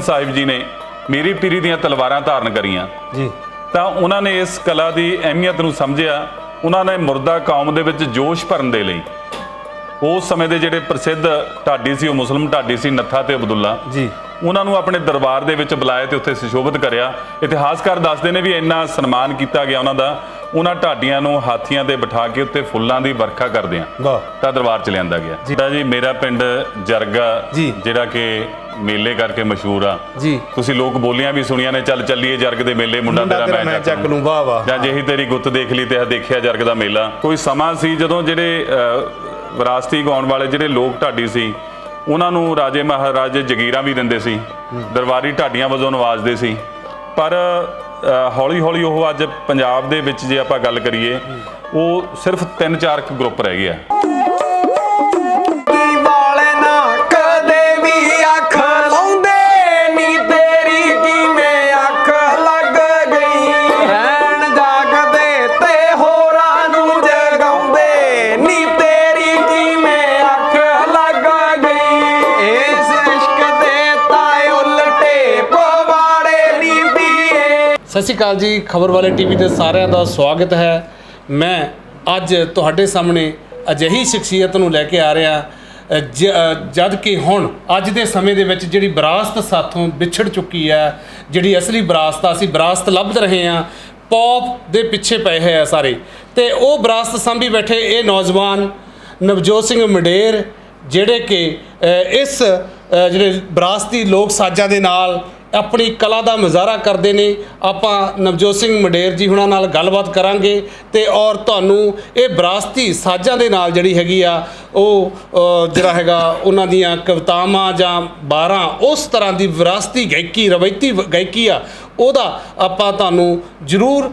ਹਰਗੋਬਿੰਦ ਸਾਹਿਬ ਜੀ ਨੇ ਮੇਰੀ ਪੀਰੀ ਦੀਆਂ ਤਲਵਾਰਾਂ ਧਾਰਨ ਕਰੀਆਂ। ਜੀ। ਤਾਂ ਉਹਨਾਂ ਨੇ ਇਸ ਕਲਾ ਦੀ ਅਹਿਮੀਅਤ ਨੂੰ ਸਮਝਿਆ। ਉਹਨਾਂ ਨੇ ਮੁਰਦਾ ਕੌਮ ਦੇ ਵਿੱਚ ਜੋਸ਼ ਭਰਨ ਦੇ ਲਈ। ਉਸ ਸਮੇਂ ਦੇ ਜਿਹੜੇ ਪ੍ਰਸਿੱਧ ਢਾਡੀ ਸੀ ਉਹ ਮੁਸਲਮ ਢਾਡੀ ਸੀ ਨੱਥਾ ਤੇ ਅਬਦੁੱਲਾ। ਜੀ। ਉਹਨਾਂ ਨੂੰ ਆਪਣੇ ਦਰਬਾਰ ਦੇ ਵਿੱਚ ਬੁਲਾਇਆ ਤੇ ਉੱਥੇ ਸੁਸ਼ੋਭਿਤ ਕਰਿਆ। ਇਤਿਹਾਸਕਾਰ ਦੱਸਦੇ ਨੇ ਵੀ ਇੰਨਾ ਸਨਮਾਨ ਕੀਤਾ ਗਿਆ ਉਹਨਾਂ ਦਾ। ਉਹਨਾਂ ਢਾਡੀਆਂ ਨੂੰ ਹਾਥੀਆਂ ਤੇ ਬਿਠਾ ਕੇ ਉੱਤੇ ਫੁੱਲਾਂ ਦੀ ਵਰਖਾ ਕਰਦਿਆਂ ਵਾਹ। ਤਾਂ ਦਰਬਾਰ ਚ ਲਿਆਂਦਾ ਗਿਆ। ਜੀ। ਮੇਰਾ ਪਿੰਡ ਜਰਗਾ। ਜਿਹੜਾ ਕਿ ਮੇਲੇ ਕਰਕੇ ਮਸ਼ਹੂਰ ਆ। ਜੀ। ਤੁਸੀਂ ਲੋਕ ਬੋਲੀਆਂ ਵੀ ਸੁਣੀਆਂ ਨੇ ਚੱਲ ਚੱਲੀਏ ਜਰਗ ਦੇ ਮੇਲੇ ਮੁੰਡਾ ਤੇਰਾ ਮੈਂ ਚੱਕ ਲੂੰ ਵਾਹ ਵਾਹ ਜਾਂ ਜਿਹੀ ਤੇਰੀ ਗੁੱਤ ਦੇਖ ਲਈ ਤੇ ਆ ਦੇਖਿਆ ਜਰਗ ਦਾ ਮੇਲਾ। ਕੋਈ ਸਮਾਂ ਸੀ ਜਦੋਂ ਜਿਹੜੇ ਵਿਰਾਸਤੀ ਗਾਉਣ ਵਾਲੇ ਜਿਹੜੇ ਲੋਕ ਢਾਡੀ ਸੀ ਉਹਨਾਂ ਨੂੰ ਰਾਜੇ ਮਹਾਰਾਜੇ ਜਗੀਰਾਂ ਵੀ ਦਿੰਦੇ ਸੀ ਦਰਬਾਰੀ ਢਾਡੀਆਂ ਵਜੋਂ ਨਵਾਜ਼ਦੇ ਸੀ। ਪਰ ਹੌਲੀ ਹੌਲੀ ਉਹ ਅੱਜ ਪੰਜਾਬ ਦੇ ਵਿੱਚ ਜੇ ਆਪਾਂ ਗੱਲ ਕਰੀਏ ਉਹ ਸਿਰਫ 3-4 ਗਰੁੱਪ ਰਹਿ ਗਏ ਆ। ਸਤਿ ਸ਼੍ਰੀ ਅਕਾਲ ਜੀ ਖਬਰ ਵਾਲੇ ਟੀਵੀ ਦੇ ਸਾਰਿਆਂ ਦਾ ਸਵਾਗਤ ਹੈ। ਮੈਂ ਅੱਜ ਤੁਹਾਡੇ ਸਾਹਮਣੇ ਅਜਿਹੀ ਸ਼ਖਸੀਅਤ ਨੂੰ ਲੈ ਕੇ ਆ ਰਿਹਾ ਜ- ਅ, ਜਦ ਕਿ ਹੁਣ ਅੱਜ ਦੇ ਸਮੇਂ ਦੇ ਵਿੱਚ ਜਿਹੜੀ ਵਿਰਾਸਤ ਸਾਥੋਂ ਵਿਛੜ ਚੁੱਕੀ ਹੈ ਜਿਹੜੀ ਅਸਲੀ ਵਿਰਾਸਤ ਆ ਅਸੀਂ ਵਿਰਾਸਤ ਲੱਭ ਰਹੇ ਹਾਂ ਪੌਪ ਦੇ ਪਿੱਛੇ ਪਏ ਹੋਏ ਆ ਸਾਰੇ। ਤੇ ਉਹ ਵਿਰਾਸਤ ਸੰਭੀ ਬੈਠੇ ਇਹ ਨੌਜਵਾਨ ਨਵਜੋਤ ਸਿੰਘ ਮੰਡੇਰ ਜਿਹੜੇ ਕਿ ਇਸ ਜਿਹੜੇ ਵਿਰਾਸਤੀ ਲੋਕ ਸਾਜ਼ਾਂ ਦੇ ਨਾਲ ਆਪਣੀ ਕਲਾ ਦਾ ਮੁਜ਼ਾਹਰਾ ਕਰਦੇ ਨੇ। ਆਪਾਂ ਨਵਜੋਤ ਸਿੰਘ ਮਡੇਰ ਜੀ ਹੁਣਾਂ ਨਾਲ ਗੱਲਬਾਤ ਕਰਾਂਗੇ ਤੇ ਔਰ ਤੁਹਾਨੂੰ ਇਹ ਵਿਰਾਸਤੀ ਸਾਜ਼ਾਂ ਦੇ ਨਾਲ ਜਿਹੜੀ ਹੈਗੀ ਆ, ਉਹ ਜਿਹੜਾ ਹੈਗਾ ਉਹਨਾਂ ਦੀਆਂ ਕਵਿਤਾਵਾਂ ਜਾਂ 12 ਉਸ ਤਰ੍ਹਾਂ ਦੀ ਵਿਰਾਸਤੀ ਗਾਇਕੀ, ਰਵਾਇਤੀ ਵ- ਗਾਇਕੀ ਆ, ਉਹਦਾ ਆਪਾਂ ਤੁਹਾਨੂੰ ਜ਼ਰੂਰ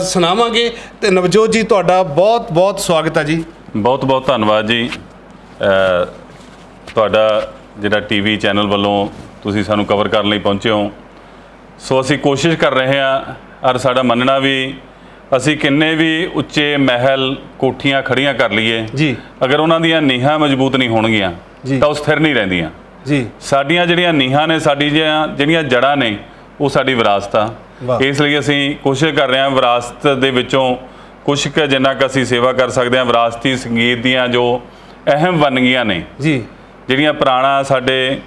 ਸੁਣਾਵਾਂਗੇ। ਤੇ ਨਵਜੋਤ ਜੀ, ਤੁਹਾਡਾ ਬਹੁਤ ਬਹੁਤ ਸਵਾਗਤ ਹੈ ਜੀ। ਬਹੁਤ ਬਹੁਤ ਧੰਨਵਾਦ ਜੀ। ਤੁਹਾਡਾ ਜਿਹੜਾ ਟੀਵੀ ਚੈਨਲ ਵੱਲੋਂ ਤੁਸੀਂ ਸਾਨੂੰ ਕਵਰ ਕਰਨ ਲਈ ਪਹੁੰਚੇ ਹੋ। ਸੋ ਅਸੀਂ ਕੋਸ਼ਿਸ਼ ਕਰ ਰਹੇ ਹਾਂ ਔਰ ਸਾਡਾ ਮੰਨਣਾ ਵੀ ਅਸੀਂ ਕਿੰਨੇ ਵੀ ਉੱਚੇ ਮਹਿਲ ਕੋਠੀਆਂ ਖੜੀਆਂ ਕਰ ਲਈਏ ਜੀ। ਅਗਰ ਉਹਨਾਂ ਦੀਆਂ ਨੀਹਾਂ ਮਜ਼ਬੂਤ ਨਹੀਂ ਹੋਣਗੀਆਂ ਜੀ। ਤਾਂ ਉਹ ਸਥਿਰ ਨਹੀਂ ਰਹਿੰਦੀਆਂ। ਜੀ। ਸਾਡੀਆਂ ਜਿਹੜੀਆਂ ਨੀਹਾਂ ਨੇ ਸਾਡੀ ਜਿਹੜੀਆਂ ਜਿਹੜੀਆਂ ਜੜ੍ਹਾਂ ਨੇ ਉਹ ਸਾਡੀ ਵਿਰਾਸਤ ਆ। ਵਾਹ। ਇਸ ਲਈ ਅਸੀਂ ਕੋਸ਼ਿਸ਼ ਕਰ ਰਹੇ ਹਾਂ ਵਿਰਾਸਤ ਦੇ ਵਿੱਚੋਂ ਕੁਝ ਕੁ ਜਿੰਨਾ ਕੁ ਅਸੀਂ ਸੇਵਾ ਕਰ ਸਕਦੇ ਹਾਂ ਵਿਰਾਸਤੀ ਸੰਗੀਤ ਦੀਆਂ ਜੋ ਅਹਿਮ ਵੰਨਗੀਆਂ ਨੇ ਜੀ। ਜਿਹੜੀਆਂ ਪੁਰਾਣਾ ਸਾਡੇ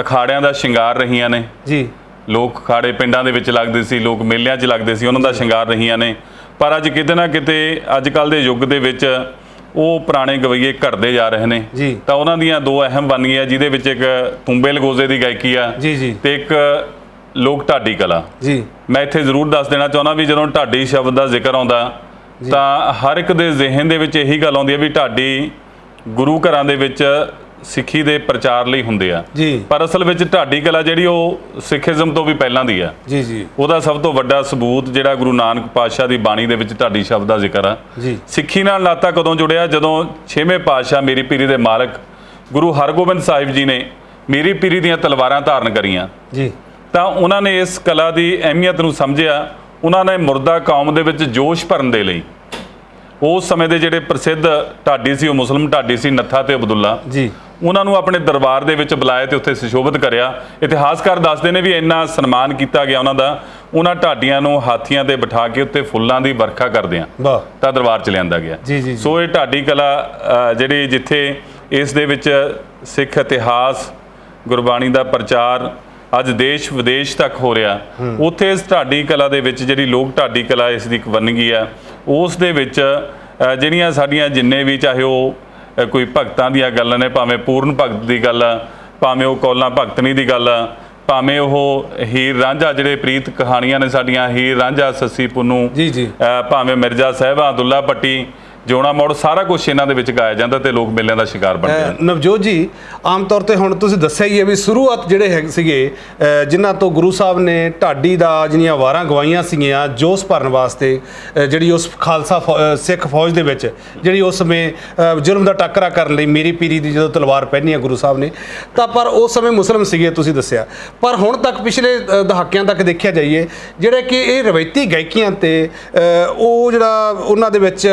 ਅਖਾੜਿਆਂ ਦਾ ਸ਼ਿੰਗਾਰ ਰਹੀਆਂ ਨੇ। ਜੀ। ਲੋਕ ਅਖਾੜੇ ਪਿੰਡਾਂ ਦੇ ਵਿੱਚ ਲੱਗਦੇ ਸੀ ਲੋਕ ਮੇਲਿਆਂ 'ਚ ਲੱਗਦੇ ਸੀ ਉਹਨਾਂ ਦਾ ਸ਼ਿੰਗਾਰ ਰਹੀਆਂ ਨੇ। ਪਰ ਅੱਜ ਕਿਤੇ ਨਾ ਕਿਤੇ ਅੱਜ ਕੱਲ ਦੇ ਯੁੱਗ ਦੇ ਵਿੱਚ ਉਹ ਪੁਰਾਣੇ ਗਵਈਏ ਘਟਦੇ ਜਾ ਰਹੇ ਨੇ। ਜੀ। ਤਾਂ ਉਹਨਾਂ ਦੀਆਂ ਦੋ ਅਹਿਮ ਵੰਨਗੀਆਂ ਜਿਹਦੇ ਵਿੱਚ ਇੱਕ ਤੁੰਬੇ ਲਗੋਜ਼ੇ ਦੀ ਗਾਇਕੀ ਆ ਜੀ, ਜੀ। ਤੇ ਇੱਕ ਲੋਕ ਢਾਡੀ ਕਲਾ। ਜੀ। ਮੈਂ ਇੱਥੇ ਜ਼ਰੂਰ ਦੱਸ ਦੇਣਾ ਚਾਹੁੰਦਾ ਵੀ ਜਦੋਂ ਢਾਡੀ ਸ਼ਬਦ ਦਾ ਜ਼ਿਕਰ ਆਉਂਦਾ ਤਾਂ ਹਰ ਇੱਕ ਦੇ ਜ਼ਿਹਨ ਦੇ ਵਿੱਚ ਇਹੀ ਗੱਲ ਆਉਂਦੀ ਹੈ ਵੀ ਢਾਡੀ ਗੁਰੂ ਘਰਾਂ ਦੇ ਵਿੱਚ ਸਿੱਖੀ ਦੇ ਪ੍ਰਚਾਰ ਲਈ ਹੁੰਦੇ ਆ। ਜੀ। ਪਰ ਅਸਲ ਵਿੱਚ ਢਾਡੀ ਕਲਾ ਜਿਹੜੀ ਉਹ ਸਿੱਖੀਜ਼ਮ ਤੋਂ ਵੀ ਪਹਿਲਾਂ ਦੀ ਆ। ਜੀ ਜੀ। ਉਹਦਾ ਸਭ ਤੋਂ ਵੱਡਾ ਸਬੂਤ ਜਿਹੜਾ ਗੁਰੂ ਨਾਨਕ ਪਾਤਸ਼ਾਹ ਦੀ ਬਾਣੀ ਦੇ ਵਿੱਚ ਢਾਡੀ ਸ਼ਬਦ ਦਾ ਜ਼ਿਕਰ ਆ। ਜੀ। ਸਿੱਖੀ ਨਾਲ ਨਾਤਾ ਕਦੋਂ ਜੁੜਿਆ? ਜਦੋਂ 6ਵੇਂ ਪਾਤਸ਼ਾਹ ਮੇਰੀ ਪੀਰੀ ਦੇ ਮਾਲਕ ਗੁਰੂ ਹਰਗੋਬਿੰਦ ਸਾਹਿਬ ਜੀ ਨੇ ਮੇਰੀ ਪੀਰੀ ਦੀਆਂ ਤਲਵਾਰਾਂ ਧਾਰਨ ਕਰੀਆਂ। ਜੀ। ਤਾਂ ਉਹਨਾਂ ਨੇ ਇਸ ਕਲਾ ਦੀ ਅਹਿਮੀਅਤ ਨੂੰ ਸਮਝਿਆ। ਉਹਨਾਂ ਨੇ ਮੁਰਦਾ ਕੌਮ ਦੇ ਵਿੱਚ ਜੋਸ਼ ਭਰਨ ਦੇ ਲਈ। ਉਸ ਸਮੇਂ ਦੇ ਜਿਹੜੇ ਪ੍ਰਸਿੱਧ ਢਾਡੀ ਸੀ ਉਹ ਮੁਸਲਮ ਢਾਡੀ ਸੀ ਨੱਥਾ ਤੇ ਅਬਦੁੱਲਾ। ਜੀ। ਉਹਨਾਂ ਨੂੰ ਆਪਣੇ ਦਰਬਾਰ ਦੇ ਵਿੱਚ ਬੁਲਾਇਆ ਤੇ ਉੱਥੇ ਸੁਸ਼ੋਭਿਤ ਕਰਿਆ। ਇਤਿਹਾਸਕਾਰ ਦੱਸਦੇ ਨੇ ਵੀ ਇੰਨਾ ਸਨਮਾਨ ਕੀਤਾ ਗਿਆ ਉਹਨਾਂ ਦਾ। ਉਹਨਾਂ ਢਾਡੀਆਂ ਨੂੰ ਹਾਥੀਆਂ ਤੇ ਬਿਠਾ ਕੇ ਉੱਤੇ ਫੁੱਲਾਂ ਦੀ ਵਰਖਾ ਕਰਦਿਆਂ ਵਾਹ। ਤਾਂ ਦਰਬਾਰ ਚ ਲਿਆਂਦਾ ਗਿਆ। ਸੋ ਇਹ ਢਾਡੀ ਕਲਾ ਜਿਹੜੀ ਜਿੱਥੇ ਇਸ ਦੇ ਵਿੱਚ ਸਿੱਖ ਇਤਿਹਾਸ ਗੁਰਬਾਣੀ ਦਾ ਪ੍ਰਚਾਰ ਅੱਜ ਦੇਸ਼ ਵਿਦੇਸ਼ ਤੱਕ ਹੋ ਰਿਹਾ। ਉੱਥੇ ਇਸ ਢਾਡੀ ਕਲਾ ਦੇ ਵਿੱਚ ਜਿਹੜੀ ਲੋਕ ਢਾਡੀ ਕਲਾ ਇਸ ਦੀ ਇੱਕ ਵੰਨਗੀ ਆ ਉਸ ਦੇ ਵਿੱਚ ਜਿਹੜੀਆਂ ਸਾਡੀਆਂ ਜਿੰਨੇ ਵੀ ਚਾਹੇ ਉਹ ਕੋਈ ਭਗਤਾਂ ਦੀਆਂ ਗੱਲਾਂ ਨੇ ਭਾਵੇਂ ਪੂਰਨ ਭਗਤ ਦੀ ਗੱਲ ਆ ਭਾਵੇਂ ਉਹ ਕੌਲਾਂ ਭਗਤਨੀ ਦੀ ਗੱਲ ਆ ਭਾਵੇਂ ਉਹ ਹੀਰ ਰਾਂਝਾ ਜਿਹੜੇ ਪ੍ਰੀਤ ਕਹਾਣੀਆਂ ਨੇ ਸਾਡੀਆਂ ਹੀਰ ਰਾਂਝਾ ਸੱਸੀ ਪੁੰਨੂ ਜੀ, ਜੀ। ਭਾਵੇਂ ਮਿਰਜ਼ਾ ਸਾਹਿਬਾ ਦੁੱਲਾ ਪੱਟੀ ਜੋਣਾ ਮੋੜ ਸਾਰਾ ਕੁਝ ਇਹਨਾਂ ਦੇ ਵਿੱਚ ਗਾਇਆ ਜਾਂਦਾ ਤੇ ਲੋਕ ਮੇਲਿਆਂ ਦਾ ਸ਼ਿਕਾਰ ਬਣਦੇ ਹਨ ਨਵਜੋਤ ਜੀ ਆਮ ਤੌਰ ਤੇ ਹੁਣ ਤੁਸੀਂ ਦੱਸਿਆ ਹੀ ਹੈ ਵੀ ਸ਼ੁਰੂਆਤ ਜਿਹੜੇ ਸੀਗੇ ਜਿਨ੍ਹਾਂ ਤੋਂ ਗੁਰੂ ਸਾਹਿਬ ਨੇ ਢਾਡੀ ਦਾ ਜਿਹੜੀਆਂ ਵਾਰਾਂ ਗਵਾਈਆਂ ਸੀਗੀਆਂ ਜੋਸ਼ ਭਰਨ ਵਾਸਤੇ ਜਿਹੜੀ ਉਸ ਖਾਲਸਾ ਸਿੱਖ ਫੌਜ ਦੇ ਵਿੱਚ ਜਿਹੜੀ ਉਸ ਸਮੇਂ ਜ਼ੁਲਮ ਦਾ ਟੱਕਰਾ ਕਰਨ ਲਈ ਮੇਰੀ ਪੀਰੀ ਦੀ ਜਦੋਂ ਤਲਵਾਰ ਪਹਿਨੀ ਹੈ ਗੁਰੂ ਸਾਹਿਬ ਨੇ ਤਾਂ ਪਰ ਉਸ ਸਮੇਂ ਮੁਸਲਮ ਸੀਗੇ ਤੁਸੀਂ ਦੱਸਿਆ। ਪਰ ਹੁਣ ਤੱਕ ਪਿਛਲੇ ਦਹਾਕਿਆਂ ਤੱਕ ਦੇਖਿਆ ਜਾਈਏ ਜਿਹੜੇ ਕਿ ਇਹ ਰਵਾਇਤੀ ਗਾਇਕੀਆਂ ਤੇ ਉਹ ਜਿਹੜਾ ਉਹਨਾਂ ਦੇ ਵਿੱਚ